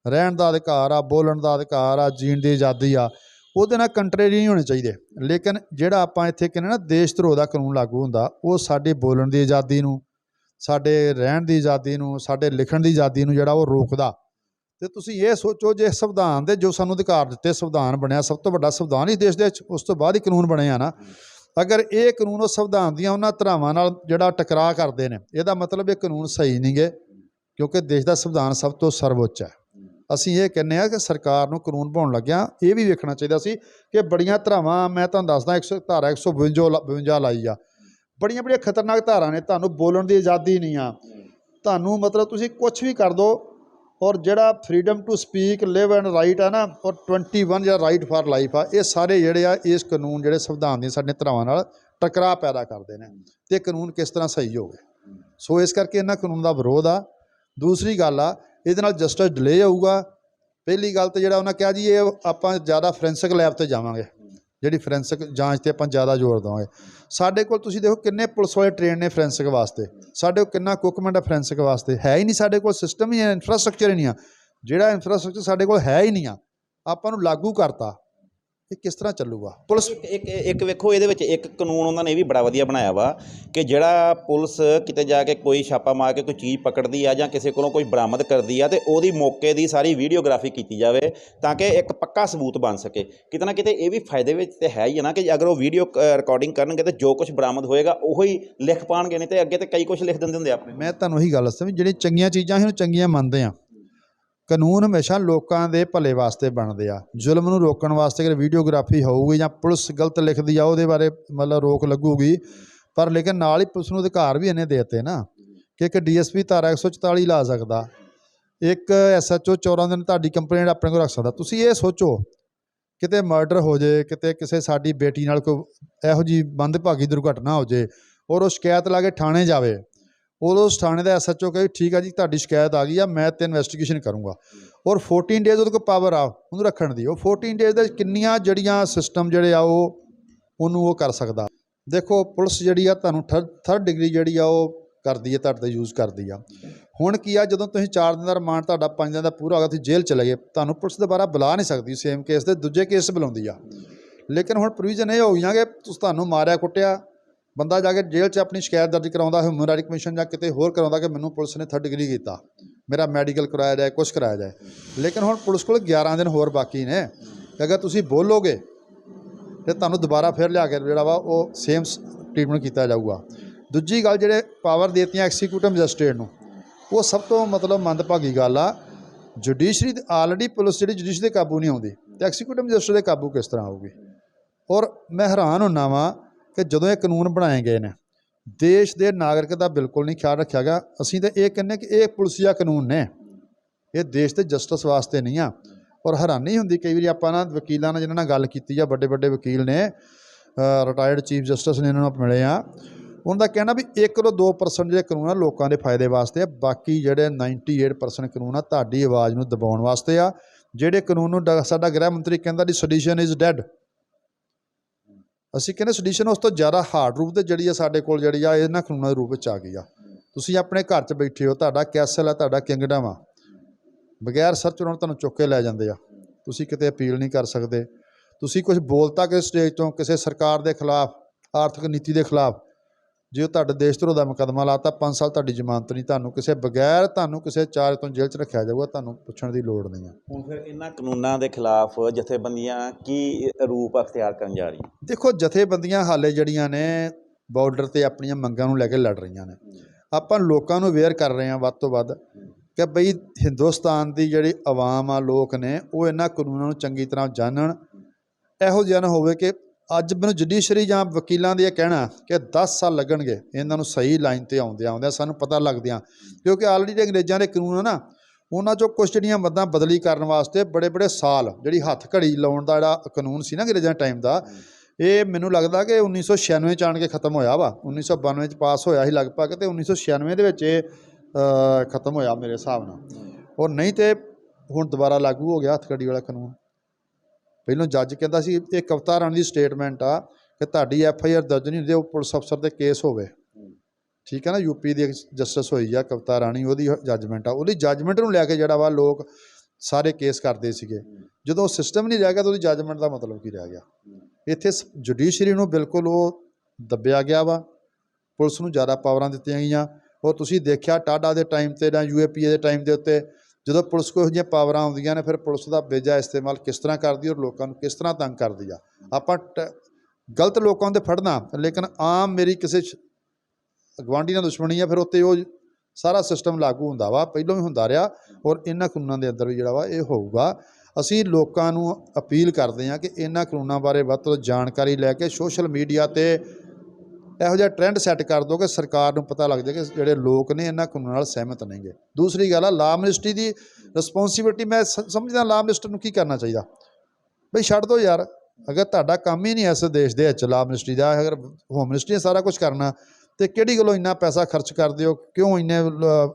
Speaker 2: ਰਹਿਣ ਦਾ ਅਧਿਕਾਰ ਆ, ਬੋਲਣ ਦਾ ਅਧਿਕਾਰ ਆ, ਜੀਣ ਦੀ ਆਜ਼ਾਦੀ ਆ, ਉਹਦੇ ਨਾਲ ਕੰਟਰੇਰੀ ਨਹੀਂ ਹੋਣੇ ਚਾਹੀਦੇ। ਲੇਕਿਨ ਜਿਹੜਾ ਆਪਾਂ ਇੱਥੇ ਕਹਿੰਦੇ ਨਾ, ਦੇਸ਼ ਧਰੋਹ ਦਾ ਕਾਨੂੰਨ ਲਾਗੂ ਹੁੰਦਾ, ਉਹ ਸਾਡੇ ਬੋਲਣ ਦੀ ਆਜ਼ਾਦੀ ਨੂੰ, ਸਾਡੇ ਰਹਿਣ ਦੀ ਆਜ਼ਾਦੀ ਨੂੰ, ਸਾਡੇ ਲਿਖਣ ਦੀ ਆਜ਼ਾਦੀ ਨੂੰ ਜਿਹੜਾ ਉਹ ਰੋਕਦਾ। ਤੇ ਤੁਸੀਂ ਇਹ ਸੋਚੋ ਜੇ ਸੰਵਿਧਾਨ ਦੇ ਜੋ ਸਾਨੂੰ ਅਧਿਕਾਰ ਦਿੱਤੇ, ਸੰਵਿਧਾਨ ਬਣਿਆ, ਸਭ ਤੋਂ ਵੱਡਾ ਸੰਵਿਧਾਨ ਹੀ ਦੇਸ਼ ਦੇ ਉਸ ਤੋਂ ਬਾਅਦ ਹੀ ਕਾਨੂੰਨ ਬਣੇ ਆ ਨਾ। ਅਗਰ ਇਹ ਕਾਨੂੰਨ ਉਹ ਸੰਵਿਧਾਨ ਦੀਆਂ ਉਹਨਾਂ ਧਰਾਵਾਂ ਨਾਲ ਜਿਹੜਾ ਟਕਰਾਅ ਕਰਦੇ ਨੇ, ਇਹਦਾ ਮਤਲਬ ਇਹ ਕਾਨੂੰਨ ਸਹੀ ਨਹੀਂਗੇ ਕਿਉਂਕਿ ਦੇਸ਼ ਦਾ ਸੰਵਿਧਾਨ ਸਭ ਤੋਂ ਸਰਵਉੱਚ ਹੈ। ਅਸੀਂ ਇਹ ਕਹਿੰਦੇ ਆ ਕਿ ਸਰਕਾਰ ਨੂੰ ਕਾਨੂੰਨ ਬਣਾਉਣ ਲੱਗਿਆ ਇਹ ਵੀ ਵੇਖਣਾ ਚਾਹੀਦਾ ਸੀ ਕਿ ਬੜੀਆਂ ਧਰਾਵਾਂ, ਮੈਂ ਤੁਹਾਨੂੰ ਦੱਸਦਾ 100 ਧਾਰਾ 152 ਲਾ- 52 ਲਾਈ ਆ। ਬੜੀਆਂ ਬੜੀਆਂ ਖਤਰਨਾਕ ਧਾਰਾ ਨੇ, ਤੁਹਾਨੂੰ ਬੋਲਣ ਦੀ ਆਜ਼ਾਦੀ ਨਹੀਂ ਆ। ਤੁਹਾਨੂੰ ਮਤਲਬ ਤੁਸੀਂ ਕੁਝ ਵੀ ਕਰ ਦੋ ਔਰ ਜਿਹੜਾ freedom to speak live and right ਆ ਨਾ ਔਰ 21 ਜਿਹੜਾ ਰਾਈਟ ਫਾਰ ਲਾਈਫ ਆ, ਇਹ ਸਾਰੇ ਜਿਹੜੇ ਆ ਇਸ ਕਾਨੂੰਨ ਜਿਹੜੇ ਸੰਵਿਧਾਨ ਦੀਆਂ ਸਾਡੇ ਧਰਾਵਾਂ ਨਾਲ ਟਕਰਾਅ ਪੈਦਾ ਕਰਦੇ ਨੇ। ਤੇ ਕਾਨੂੰਨ ਕਿਸ ਤਰ੍ਹਾਂ ਸਹੀ ਹੋਵੇ? ਸੋ ਇਸ ਕਰਕੇ ਇਹਨਾਂ ਕਾਨੂੰਨ ਦਾ ਵਿਰੋਧ ਆ। ਦੂਸਰੀ ਗੱਲ ਆ, ਇਹਦੇ ਨਾਲ ਜਸਟਿਸ ਡਿਲੇ ਹੋਊਗਾ। ਪਹਿਲੀ ਗੱਲ ਤੇ ਜਿਹੜਾ ਉਹਨਾਂ ਕਿਹਾ ਜੀ, ਇਹ ਆਪਾਂ ਜ਼ਿਆਦਾ ਫੋਰੈਂਸਿਕ ਲੈਬ ਤੇ ਜਾਵਾਂਗੇ। ਜਿਹੜੀ ਫੋਰੈਂਸਿਕ ਜਾਂਚ ਤੇ ਆਪਾਂ ਜ਼ਿਆਦਾ ਜ਼ੋਰ ਦੇਵਾਂਗੇ। ਸਾਡੇ ਕੋਲ ਤੁਸੀਂ ਦੇਖੋ ਕਿੰਨੇ ਪੁਲਿਸ ਵਾਲੇ ਟ੍ਰੇਨ ਨੇ ਫੋਰੈਂਸਿਕ ਵਾਸਤੇ। ਸਾਡੇ ਕੋਲ ਕਿੰਨਾ ਇਕਵਿਪਮੈਂਟ ਹੈ ਫੋਰੈਂਸਿਕ ਵਾਸਤੇ। ਹੈ ਹੀ ਨਹੀਂ ਸਾਡੇ ਕੋਲ ਸਿਸਟਮ ਹੀ ਇਨਫਰਾਸਟ੍ਰਕਚਰ ਹੀ ਨਹੀਂ ਆ। ਜਿਹੜਾ ਇਨਫਰਾਸਟ੍ਰਕਚਰ ਸਾਡੇ ਕੋਲ ਹੈ ਹੀ ਨਹੀਂ ਆ, ਆਪਾਂ ਨੂੰ ਲਾਗੂ ਕਰਤਾ। ਇਹ ਕਿਸ ਤਰ੍ਹਾਂ ਚੱਲੂਗਾ? ਪੁਲਿਸ
Speaker 1: ਇੱਕ ਇੱਕ ਵੇਖੋ ਇਹਦੇ ਵਿੱਚ ਇੱਕ ਕਾਨੂੰਨ ਉਹਨਾਂ ਨੇ ਇਹ ਵੀ ਬੜਾ ਵਧੀਆ ਬਣਾਇਆ ਵਾ ਕਿ ਜਿਹੜਾ ਪੁਲਿਸ ਕਿਤੇ ਜਾ ਕੇ ਕੋਈ ਛਾਪਾ ਮਾਰ ਕੇ ਕੋਈ ਚੀਜ਼ ਪਕੜਦੀ ਆ ਜਾਂ ਕਿਸੇ ਕੋਲੋਂ ਕੋਈ ਬਰਾਮਦ ਕਰਦੀ ਆ ਤੇ ਉਹਦੀ ਮੌਕੇ ਦੀ ਸਾਰੀ ਵੀਡੀਓਗ੍ਰਾਫੀ ਕੀਤੀ ਜਾਵੇ ਤਾਂ ਕਿ ਇੱਕ ਪੱਕਾ ਸਬੂਤ ਬਣ ਸਕੇ। ਕਿਤੇ ਨਾ ਕਿਤੇ ਇਹ ਵੀ ਫਾਇਦੇ ਵਿੱਚ ਤੇ ਹੈ ਹੀ ਨਾ ਕਿ ਅਗਰ ਉਹ ਵੀਡੀਓ ਰਿਕਾਰਡਿੰਗ ਕਰਨਗੇ ਤੇ ਜੋ ਕੁਝ ਬਰਾਮਦ ਹੋਏਗਾ ਉਹੋ ਹੀ ਲਿਖ ਪਾਣਗੇ ਨਹੀਂ ਤੇ ਅੱਗੇ ਤੇ ਕਈ ਕੁਝ ਲਿਖ ਦਿੰਦੇ ਹੁੰਦੇ ਆਪਣੇ।
Speaker 2: ਮੈਂ ਤੁਹਾਨੂੰ ਉਹੀ ਗੱਲ ਦੱਸਾਂ ਵੀ ਜਿਹੜੀਆਂ ਚੰਗੀਆਂ ਚੀਜ਼ਾਂ ਸੀ ਉਹਨੂੰ ਚੰਗੀਆਂ ਮੰਨਦੇ ਆ। ਕਾਨੂੰਨ ਹਮੇਸ਼ਾ ਲੋਕਾਂ ਦੇ ਭਲੇ ਵਾਸਤੇ ਬਣਦੇ ਆ। ਜ਼ੁਲਮ ਨੂੰ ਰੋਕਣ ਵਾਸਤੇ ਅਗਰ ਵੀਡੀਓਗ੍ਰਾਫੀ ਹੋਊਗੀ ਜਾਂ ਪੁਲਿਸ ਗਲਤ ਲਿਖਦੀ ਆ, ਉਹਦੇ ਬਾਰੇ ਮਤਲਬ ਰੋਕ ਲੱਗੂਗੀ। ਪਰ ਲੇਕਿਨ ਨਾਲ ਹੀ ਪੁਲਿਸ ਨੂੰ ਅਧਿਕਾਰ ਵੀ ਇਹਨੇ ਦੇ ਦਿੱਤੇ ਨਾ ਕਿ ਇੱਕ ਡੀਐਸਪੀ ਧਾਰਾ 144 ਲਾ ਸਕਦਾ। ਇੱਕ ਐਸਐਚਓ 14 ਦਿਨ ਤੁਹਾਡੀ ਕੰਪਲੇਂਟ ਆਪਣੇ ਕੋਲ ਰੱਖ ਸਕਦਾ। ਤੁਸੀਂ ਇਹ ਸੋਚੋ, ਕਿਤੇ ਮਰਡਰ ਹੋ ਜੇ, ਕਿਤੇ ਕਿਸੇ ਸਾਡੀ ਬੇਟੀ ਨਾਲ ਕੋਈ ਇਹੋ ਜੀ ਮੰਦਭਾਗੀ ਦੁਰਘਟਨਾ ਹੋ ਜੇ, ਔਰ ਉਹ ਸ਼ਿਕਾਇਤ ਲਾ ਕੇ ਥਾਣੇ ਜਾਵੇ ਉਸ ਥਾਣੇ ਦਾ ਐਸਐਚਓ ਕਹੇ, ਠੀਕ ਆ ਜੀ, ਤੁਹਾਡੀ ਸ਼ਿਕਾਇਤ ਆ ਗਈ ਆ, ਮੈਂ ਤੇ ਇਨਵੈਸਟੀਗੇਸ਼ਨ ਕਰੂੰਗਾ। ਔਰ 14 ਡੇਜ਼ ਉਹਦੇ ਕੋਲ ਪਾਵਰ ਆ, ਉਹਨੂੰ ਰੱਖਣ ਦੀ। ਉਹ 14 ਡੇਜ਼ ਦੇ ਕਿੰਨੀਆਂ ਜਿਹੜੀਆਂ ਸਿਸਟਮ ਜਿਹੜੇ ਆ ਉਹ, ਉਹਨੂੰ ਉਹ ਕਰ ਸਕਦਾ। ਦੇਖੋ, ਪੁਲਿਸ ਜਿਹੜੀ ਆ ਤੁਹਾਨੂੰ ਥਰਡ ਡਿਗਰੀ ਜਿਹੜੀ ਆ ਉਹ ਕਰਦੀ ਹੈ ਤੁਹਾਡੇ ਤੇ ਯੂਜ਼ ਕਰਦੀ ਆ। ਹੁਣ ਕੀ ਆ, ਜਦੋਂ ਤੁਸੀਂ 4 ਦਿਨ ਦਾ ਰਿਮਾਂਡ ਤੁਹਾਡਾ 5 ਦਿਨ ਦਾ ਪੂਰਾ ਹੋ ਗਿਆ, ਤੁਸੀਂ ਜੇਲ੍ਹ ਚਲੇ ਗਏ, ਤੁਹਾਨੂੰ ਪੁਲਿਸ ਦੁਬਾਰਾ ਬੁਲਾ ਨਹੀਂ ਸਕਦੀ ਸੇਮ ਕੇਸ ਦੇ ਦੂਜੇ ਕੇਸ ਬੁਲਾਉਂਦੀ ਆ। ਲੇਕਿਨ ਹੁਣ ਪ੍ਰੋਵੀਜ਼ਨ ਇਹ ਹੋ ਗਈਆਂ ਕਿ ਤੁਸੀਂ ਤੁਹਾਨੂੰ ਮਾਰਿਆ, ਕੁੱਟਿਆ ਬੰਦਾ ਜਾ ਕੇ ਜੇਲ੍ਹ 'ਚ ਆਪਣੀ ਸ਼ਿਕਾਇਤ ਦਰਜ ਕਰਾਉਂਦਾ ਹਿਊਮਨ ਰਾਈਟ ਕਮਿਸ਼ਨ ਜਾਂ ਕਿਤੇ ਹੋਰ ਕਰਾਉਂਦਾ ਕਿ ਮੈਨੂੰ ਪੁਲਿਸ ਨੇ ਥਰਡ ਡਿਗਰੀ ਕੀਤਾ, ਮੇਰਾ ਮੈਡੀਕਲ ਕਰਾਇਆ ਜਾਏ ਕੁਝ ਕਰਾਇਆ ਜਾਏ। ਲੇਕਿਨ ਹੁਣ ਪੁਲਿਸ ਕੋਲ 11 ਦਿਨ ਹੋਰ ਬਾਕੀ ਨੇ। ਅਗਰ ਤੁਸੀਂ ਬੋਲੋਗੇ, ਤੇ ਤੁਹਾਨੂੰ ਦੁਬਾਰਾ ਫਿਰ ਲਿਆ ਕੇ ਜਿਹੜਾ ਵਾ ਉਹ ਸੇਮ ਟ੍ਰੀਟਮੈਂਟ ਕੀਤਾ ਜਾਊਗਾ। ਦੂਜੀ ਗੱਲ ਜਿਹੜੇ ਪਾਵਰ ਦੇਤੀਆਂ ਐਕਸੀਕਿਊਟਿਵ ਮੈਜਿਸਟ੍ਰੇਟ ਨੂੰ, ਉਹ ਸਭ ਤੋਂ ਮਤਲਬ ਮੰਦਭਾਗੀ ਗੱਲ ਆ ਜੁਡੀਸ਼ਰੀ ਆਲਰੇਡੀ ਪੁਲਿਸ ਜਿਹੜੀ ਜੁਡੀਸ਼ਰੀ ਦੇ ਕਾਬੂ ਨਹੀਂ ਆਉਂਦੀ, ਤੇ ਐਕਸੀਕਿਊਟਿਵ ਮੈਜਿਸਟ੍ਰੇਟ ਦੇ ਕਾਬੂ ਕਿਸ ਤਰ੍ਹਾਂ ਆਊਗੀ? ਔਰ ਮੈਂ ਹੈਰਾਨ ਹੁੰਨਾ ਵਾਂ ਕਿ ਜਦੋਂ ਇਹ ਕਾਨੂੰਨ ਬਣਾਏ ਗਏ ਨੇ, ਦੇਸ਼ ਦੇ ਨਾਗਰਿਕ ਦਾ ਬਿਲਕੁਲ ਨਹੀਂ ਖਿਆਲ ਰੱਖਿਆ ਗਿਆ। ਅਸੀਂ ਤਾਂ ਇਹ ਕਹਿੰਨੇ ਕਿ ਇਹ ਪੁਲਿਸੀਆ ਕਾਨੂੰਨ ਨੇ। ਇਹ ਦੇਸ਼ ਦੇ ਜਸਟਿਸ ਵਾਸਤੇ ਨਹੀਂ ਆ। ਔਰ ਹੈਰਾਨੀ ਹੁੰਦੀ ਕਈ ਵਾਰੀ ਆਪਾਂ ਨਾ ਵਕੀਲਾਂ ਨਾਲ ਜਿਨ੍ਹਾਂ ਨਾਲ ਗੱਲ ਕੀਤੀ ਆ ਵੱਡੇ ਵੱਡੇ ਵਕੀਲ ਨੇ ਰਿਟਾਇਰਡ ਚੀਫ ਜਸਟਿਸ ਨੇ ਇਹਨਾਂ ਨੂੰ ਆਪਾਂ ਮਿਲੇ ਆ, ਉਹਨਾਂ ਦਾ ਕਹਿਣਾ ਵੀ 1 ਤੋਂ 2% ਜਿਹੜੇ ਕਾਨੂੰਨ ਆ, ਲੋਕਾਂ ਦੇ ਫਾਇਦੇ ਵਾਸਤੇ ਆ, ਬਾਕੀ ਜਿਹੜੇ 98% ਕਾਨੂੰਨ ਆ, ਤੁਹਾਡੀ ਆਵਾਜ਼ ਨੂੰ ਦਬਾਉਣ ਵਾਸਤੇ ਆ। ਜਿਹੜੇ ਕਾਨੂੰਨ ਨੂੰ ਡ- ਸਾਡਾ ਗ੍ਰਹਿ ਮੰਤਰੀ ਕਹਿੰਦਾ ਦੀ ਸੈਡੀਸ਼ਨ ਇਜ਼ ਡੈਡ ਅਸੀਂ ਕਹਿੰਦੇ ਸੈਡੀਸ਼ਨ ਉਸ ਤੋਂ ਜ਼ਿਆਦਾ ਹਾਰਡ ਰੂਪ ਤੇ ਜਿਹੜੀ ਆ ਸਾਡੇ ਕੋਲ ਜਿਹੜੀ ਆ ਇਹਨਾਂ ਕਾਨੂੰਨਾਂ ਦੇ ਰੂਪ ਵਿੱਚ ਆ ਗਈ ਆ। ਤੁਸੀਂ ਆਪਣੇ ਘਰ 'ਚ ਬੈਠੇ ਹੋ, ਤੁਹਾਡਾ ਕੈਸਲ ਆ, ਤੁਹਾਡਾ ਕਿੰਗਡਮ ਆ। ਬਗੈਰ ਸਰਚ ਉਹਨਾਂ ਤੁਹਾਨੂੰ ਚੁੱਕ ਕੇ ਲੈ ਜਾਂਦੇ ਆ। ਤੁਸੀਂ ਕਿਤੇ ਅਪੀਲ ਨਹੀਂ ਕਰ ਸਕਦੇ। ਤੁਸੀਂ ਕੁਝ ਬੋਲਤਾ ਕਿਸੇ ਸਟੇਜ ਤੋਂ, ਕਿਸੇ ਸਰਕਾਰ ਦੇ ਖਿਲਾਫ, ਆਰਥਿਕ ਨੀਤੀ ਦੇ ਖਿਲਾਫ ਜੇ ਉਹ ਤੁਹਾਡੇ ਦੇਸ਼ ਧਰੋਹ ਦਾ ਮੁਕੱਦਮਾ ਲਾਤਾ 5 ਸਾਲ ਤੁਹਾਡੀ ਜ਼ਮਾਨਤ ਨਹੀਂ ਤੁਹਾਨੂੰ ਕਿਸੇ ਬਗੈਰ ਤੁਹਾਨੂੰ ਕਿਸੇ ਚਾਰ ਤੋਂ ਜੇਲ੍ਹ 'ਚ ਰੱਖਿਆ ਜਾਊਗਾ ਤੁਹਾਨੂੰ ਪੁੱਛਣ ਦੀ ਲੋੜ ਨਹੀਂ ਆ।
Speaker 1: ਹੁਣ ਫਿਰ ਇਹਨਾਂ ਕਾਨੂੰਨਾਂ ਦੇ ਖਿਲਾਫ ਜਥੇਬੰਦੀਆਂ ਕੀ ਰੂਪ ਅਖਤਿਆਰ ਕਰਨ ਜਾ ਰਹੀਆਂ?
Speaker 2: ਦੇਖੋ ਜਥੇਬੰਦੀਆਂ ਹਾਲੇ ਜਿਹੜੀਆਂ ਨੇ ਬਾਰਡਰ ਤੇ ਆਪਣੀਆਂ ਮੰਗਾਂ ਨੂੰ ਲੈ ਕੇ ਲੜ ਰਹੀਆਂ ਨੇ। ਆਪਾਂ ਲੋਕਾਂ ਨੂੰ ਅਵੇਅਰ ਕਰ ਰਹੇ ਹਾਂ ਵੱਧ ਤੋਂ ਵੱਧ ਕਿ ਬਈ ਹਿੰਦੁਸਤਾਨ ਦੀ ਜਿਹੜੀ ਆਵਾਮ ਆ ਲੋਕ ਨੇ ਉਹ ਇਹਨਾਂ ਕਾਨੂੰਨਾਂ ਨੂੰ ਚੰਗੀ ਤਰ੍ਹਾਂ ਜਾਣਨ। ਇਹੋ ਜਿਹਾ ਨਾ ਹੋਵੇ ਕਿ ਅੱਜ ਮੈਨੂੰ ਜੁਡੀਸ਼ਰੀ ਜਾਂ ਵਕੀਲਾਂ ਦੇ ਇਹ ਕਹਿਣਾ ਕਿ 10 ਸਾਲ ਲੱਗਣਗੇ, ਇਹਨਾਂ ਨੂੰ ਸਹੀ ਲਾਈਨ ਤੇ ਆਉਂਦਿਆਂ ਆਉਂਦਿਆਂ ਸਾਨੂੰ ਪਤਾ ਲੱਗਦਿਆਂ। ਕਿਉਂਕਿ ਆਲਰੇਡੀ ਅੰਗਰੇਜ਼ਾਂ ਦੇ ਕਾਨੂੰਨ ਆ ਨਾ, ਉਹਨਾਂ ਚੋਂ ਕੁਝ ਜਿਹੜੀਆਂ ਮੱਦਾਂ ਬਦਲੀ ਕਰਨ ਵਾਸਤੇ ਬੜੇ ਬੜੇ ਸਾਲ ਜਿਹੜੀ ਹੱਥ ਘੜੀ ਲਾਉਣ ਦਾ ਜਿਹੜਾ ਕਾਨੂੰਨ ਸੀ ਨਾ ਅੰਗਰੇਜ਼ਾਂ ਟਾਈਮ ਦਾ, ਇਹ ਮੈਨੂੰ ਲੱਗਦਾ ਕਿ 1996 ਚ ਆਣ ਕੇ ਖਤਮ ਹੋਇਆ ਵਾ। 1992 ਚ ਪਾਸ ਹੋਇਆ ਸੀ ਲਗਭਗ ਤੇ 1996 ਦੇ ਵਿੱਚ ਇਹ ਖਤਮ ਹੋਇਆ ਮੇਰੇ ਹਿਸਾਬ ਨਾਲ। ਔਰ ਨਹੀਂ ਤੇ ਹੁਣ ਦੁਬਾਰਾ ਲਾਗੂ ਹੋ ਗਿਆ ਹੱਥ ਘੜੀ ਵਾਲਾ ਕਾਨੂੰਨ। ਪਹਿਲਾਂ ਜੱਜ ਕਹਿੰਦਾ ਸੀ ਇਹ ਕਵਤਾ ਰਾਣੀ ਦੀ ਸਟੇਟਮੈਂਟ ਆ ਕਿ ਤੁਹਾਡੀ ਐਫ ਆਈ ਆਰ ਦਰਜ ਨਹੀਂ ਹੁੰਦੀ ਉਹ ਪੁਲਿਸ ਅਫਸਰ ਤੇ ਕੇਸ ਹੋਵੇ। ਠੀਕ ਹੈ ਨਾ ਯੂਪੀ ਦੀ ਜਸਟਿਸ ਹੋਈ ਆ ਕਵਤਾ ਰਾਣੀ ਉਹਦੀ ਜੱਜਮੈਂਟ ਆ। ਉਹਦੀ ਜੱਜਮੈਂਟ ਨੂੰ ਲੈ ਕੇ ਜਿਹੜਾ ਵਾ ਲੋਕ ਸਾਰੇ ਕੇਸ ਕਰਦੇ ਸੀਗੇ। ਜਦੋਂ ਸਿਸਟਮ ਨਹੀਂ ਰਹਿ ਗਿਆ ਤਾਂ ਉਹਦੀ ਜੱਜਮੈਂਟ ਦਾ ਮਤਲਬ ਕੀ ਰਹਿ ਗਿਆ? ਇੱਥੇ ਜੁਡੀਸ਼ਰੀ ਨੂੰ ਬਿਲਕੁਲ ਉਹ ਦੱਬਿਆ ਗਿਆ ਵਾ। ਪੁਲਿਸ ਨੂੰ ਜ਼ਿਆਦਾ ਪਾਵਰਾਂ ਦਿੱਤੀਆਂ ਗਈਆਂ। ਔਰ ਤੁਸੀਂ ਦੇਖਿਆ ਟਾਡਾ ਦੇ ਟਾਈਮ ਤੇ ਜਾਂ ਯੂਏਪੀਏ ਦੇ ਟਾਈਮ ਦੇ ਉੱਤੇ ਜਦੋਂ ਪੁਲਿਸ ਕੋਲ ਇਹੋ ਜਿਹੀਆਂ ਪਾਵਰਾਂ ਆਉਂਦੀਆਂ ਨੇ, ਫਿਰ ਪੁਲਿਸ ਦਾ ਬੇਜਾ ਇਸਤੇਮਾਲ ਕਿਸ ਤਰ੍ਹਾਂ ਕਰਦੀ ਔਰ ਲੋਕਾਂ ਨੂੰ ਕਿਸ ਤਰ੍ਹਾਂ ਤੰਗ ਕਰਦੀ ਆ? ਆਪਾਂ ਟ- ਗਲਤ ਲੋਕਾਂ ਦੇ ਫੜਨਾ, ਲੇਕਿਨ ਆਮ ਮੇਰੀ ਕਿਸੇ ਸ਼- ਗੁਆਂਢੀ ਨਾਲ ਦੁਸ਼ਮਣੀ ਆ, ਫਿਰ ਉੱਤੇ ਉਹ ਸਾਰਾ ਸਿਸਟਮ ਲਾਗੂ ਹੁੰਦਾ ਵਾ, ਪਹਿਲਾਂ ਵੀ ਹੁੰਦਾ ਰਿਹਾ ਔਰ ਇਹਨਾਂ ਕਾਨੂੰਨਾਂ ਦੇ ਅੰਦਰ ਵੀ ਜਿਹੜਾ ਵਾ ਇਹ ਹੋਊਗਾ। ਅਸੀਂ ਲੋਕਾਂ ਨੂੰ ਅਪੀਲ ਕਰਦੇ ਹਾਂ ਕਿ ਇਹਨਾਂ ਕਾਨੂੰਨਾਂ ਬਾਰੇ ਵੱਧ ਤੋਂ ਵੱਧ ਜਾਣਕਾਰੀ ਲੈ ਕੇ ਸੋਸ਼ਲ ਮੀਡੀਆ ਤੇ ਇਹੋ ਜਿਹਾ ਟ੍ਰੈਂਡ ਸੈੱਟ ਕਰ ਦਿਓ ਕਿ ਸਰਕਾਰ ਨੂੰ ਪਤਾ ਲੱਗ ਜਾਏ ਕਿ ਜਿਹੜੇ ਲੋਕ ਨੇ ਇਹਨਾਂ ਕਾਨੂੰਨਾਂ ਨਾਲ ਸਹਿਮਤ ਨਹੀਂਗੇ ਦੂਸਰੀ ਗੱਲ ਆ ਲਾ ਮਿਨਿਸਟਰੀ ਦੀ ਰਿਸਪੌਂਸਿਬਿਲਟੀ ਮੈਂ ਸਮਝਦਾ ਲਾ ਮਿਨਿਸਟਰ ਨੂੰ ਕੀ ਕਰਨਾ ਚਾਹੀਦਾ? ਬਈ ਛੱਡ ਦਿਓ ਯਾਰ, ਅਗਰ ਤੁਹਾਡਾ ਕੰਮ ਹੀ ਨਹੀਂ ਇਸ ਦੇਸ਼ ਦੇ ਵਿੱਚ ਲਾ ਮਿਨਿਸਟਰੀ ਦਾ, ਅਗਰ ਹੋਮ ਮਿਨਿਸਟਰੀ ਨੇ ਸਾਰਾ ਕੁਝ ਕਰਨਾ, ਤੇ ਕਿਹੜੀ ਗੱਲੋਂ ਇੰਨਾ ਪੈਸਾ ਖਰਚ ਕਰਦੇ ਹੋ? ਕਿਉਂ ਇੰਨੇ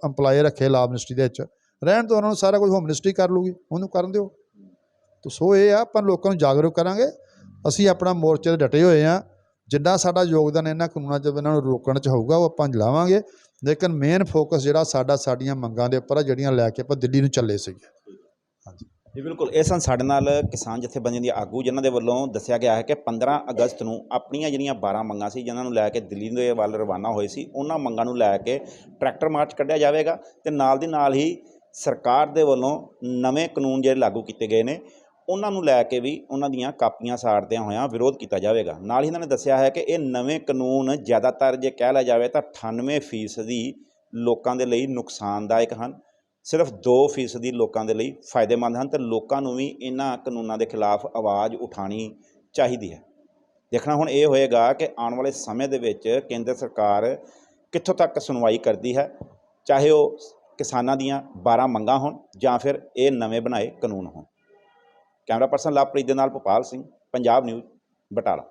Speaker 2: EMPLOYE ਰੱਖੇ ਲਾ ਮਿਨਿਸਟਰੀ ਦੇ ਵਿੱਚ? ਰਹਿਣ ਤੋਂ ਉਹਨਾਂ ਨੂੰ, ਸਾਰਾ ਕੁਝ ਹੋਮ ਮਿਨਿਸਟਰੀ ਕਰ ਲੂਗੀ ਉਹਨੂੰ ਕਰਨ ਦਿਓ। ਤੋ ਸੋ ਇਹ ਆ, ਆਪਾਂ ਲੋਕਾਂ ਨੂੰ ਜਾਗਰੂਕ ਕਰਾਂਗੇ। ਅਸੀਂ ਆਪਣਾ ਮੋਰਚੇ ਤੇ ਡਟੇ ਹੋਏ ਆ। ਜਿੰਨਾ ਸਾਡਾ ਯੋਗਦਾਨ ਇਹਨਾਂ ਕਾਨੂੰਨਾਂ 'ਚ, ਇਹਨਾਂ ਨੂੰ ਰੋਕਣ 'ਚ ਹੋਊਗਾ, ਉਹ ਆਪਾਂ ਲਾਵਾਂਗੇ। ਲੇਕਿਨ ਮੇਨ ਫੋਕਸ ਜਿਹੜਾ ਸਾਡਾ, ਸਾਡੀਆਂ ਮੰਗਾਂ ਦੇ ਉੱਪਰ ਆ, ਜਿਹੜੀਆਂ ਲੈ ਕੇ ਆਪਾਂ ਦਿੱਲੀ ਨੂੰ ਚੱਲੇ ਸੀਗੇ।
Speaker 1: ਜੀ, ਬਿਲਕੁਲ। ਇਹ ਸਨ ਸਾਡੇ ਨਾਲ ਕਿਸਾਨ ਜਥੇਬੰਦੀਆਂ ਦੇ ਆਗੂ, ਜਿਨ੍ਹਾਂ ਦੇ ਵੱਲੋਂ ਦੱਸਿਆ ਗਿਆ ਹੈ ਕਿ 15 ਅਗਸਤ ਨੂੰ ਆਪਣੀਆਂ ਜਿਹੜੀਆਂ 12 ਮੰਗਾਂ ਸੀ, ਜਿਨ੍ਹਾਂ ਨੂੰ ਲੈ ਕੇ ਦਿੱਲੀ ਦੇ ਵੱਲ ਰਵਾਨਾ ਹੋਏ ਸੀ, ਉਹਨਾਂ ਮੰਗਾਂ ਨੂੰ ਲੈ ਕੇ ਟਰੈਕਟਰ ਮਾਰਚ ਕੱਢਿਆ ਜਾਵੇਗਾ ਤੇ ਨਾਲ ਦੀ ਨਾਲ ਹੀ ਸਰਕਾਰ ਦੇ ਵੱਲੋਂ ਨਵੇਂ ਕਾਨੂੰਨ ਜਿਹੜੇ ਲਾਗੂ ਕੀਤੇ ਗਏ ਨੇ ਉਹਨਾਂ ਨੂੰ ਲੈ ਕੇ ਵੀ ਉਹਨਾਂ ਦੀਆਂ ਕਾਪੀਆਂ ਸਾੜਦਿਆਂ ਹੋਇਆਂ ਵਿਰੋਧ ਕੀਤਾ ਜਾਵੇਗਾ। ਨਾਲ ਹੀ ਇਹਨਾਂ ਨੇ ਦੱਸਿਆ ਹੈ ਕਿ ਇਹ ਨਵੇਂ ਕਾਨੂੰਨ ਜ਼ਿਆਦਾਤਰ ਜੇ ਕਹਿ ਲਿਆ ਜਾਵੇ ਤਾਂ 98% ਦੀ ਲੋਕਾਂ ਦੇ ਲਈ ਨੁਕਸਾਨਦਾਇਕ ਹਨ। ਸਿਰਫ 2% ਦੀ ਲੋਕਾਂ ਦੇ ਲਈ ਫਾਇਦੇਮੰਦ ਹਨ ਤੇ ਲੋਕਾਂ ਨੂੰ ਵੀ ਇਹਨਾਂ ਕਾਨੂੰਨਾਂ ਦੇ ਖਿਲਾਫ ਆਵਾਜ਼ ਉਠਾਣੀ ਚਾਹੀਦੀ ਹੈ। ਦੇਖਣਾ ਹੁਣ ਇਹ ਹੋਏਗਾ ਕਿ ਆਉਣ ਵਾਲੇ ਸਮੇਂ ਦੇ ਵਿੱਚ ਕੇਂਦਰ ਸਰਕਾਰ ਕਿੱਥੋਂ ਤੱਕ ਸੁਣਵਾਈ ਕਰਦੀ ਹੈ, ਚਾਹੇ ਉਹ ਕਿਸਾਨਾਂ ਦੀਆਂ 12 ਮੰਗਾਂ ਹੋਣ ਜਾਂ ਫਿਰ ਇਹ ਨਵੇਂ ਬਣਾਏ ਕਾਨੂੰਨ ਹੋਣ। ਕੈਮਰਾ ਪਰਸਨ ਲਵਪ੍ਰੀਤ ਦੇ ਨਾਲ ਭੋਪਾਲ ਸਿੰਘ ਪੰਜਾਬ ਨਿਊਜ਼ ਬਟਾਲਾ।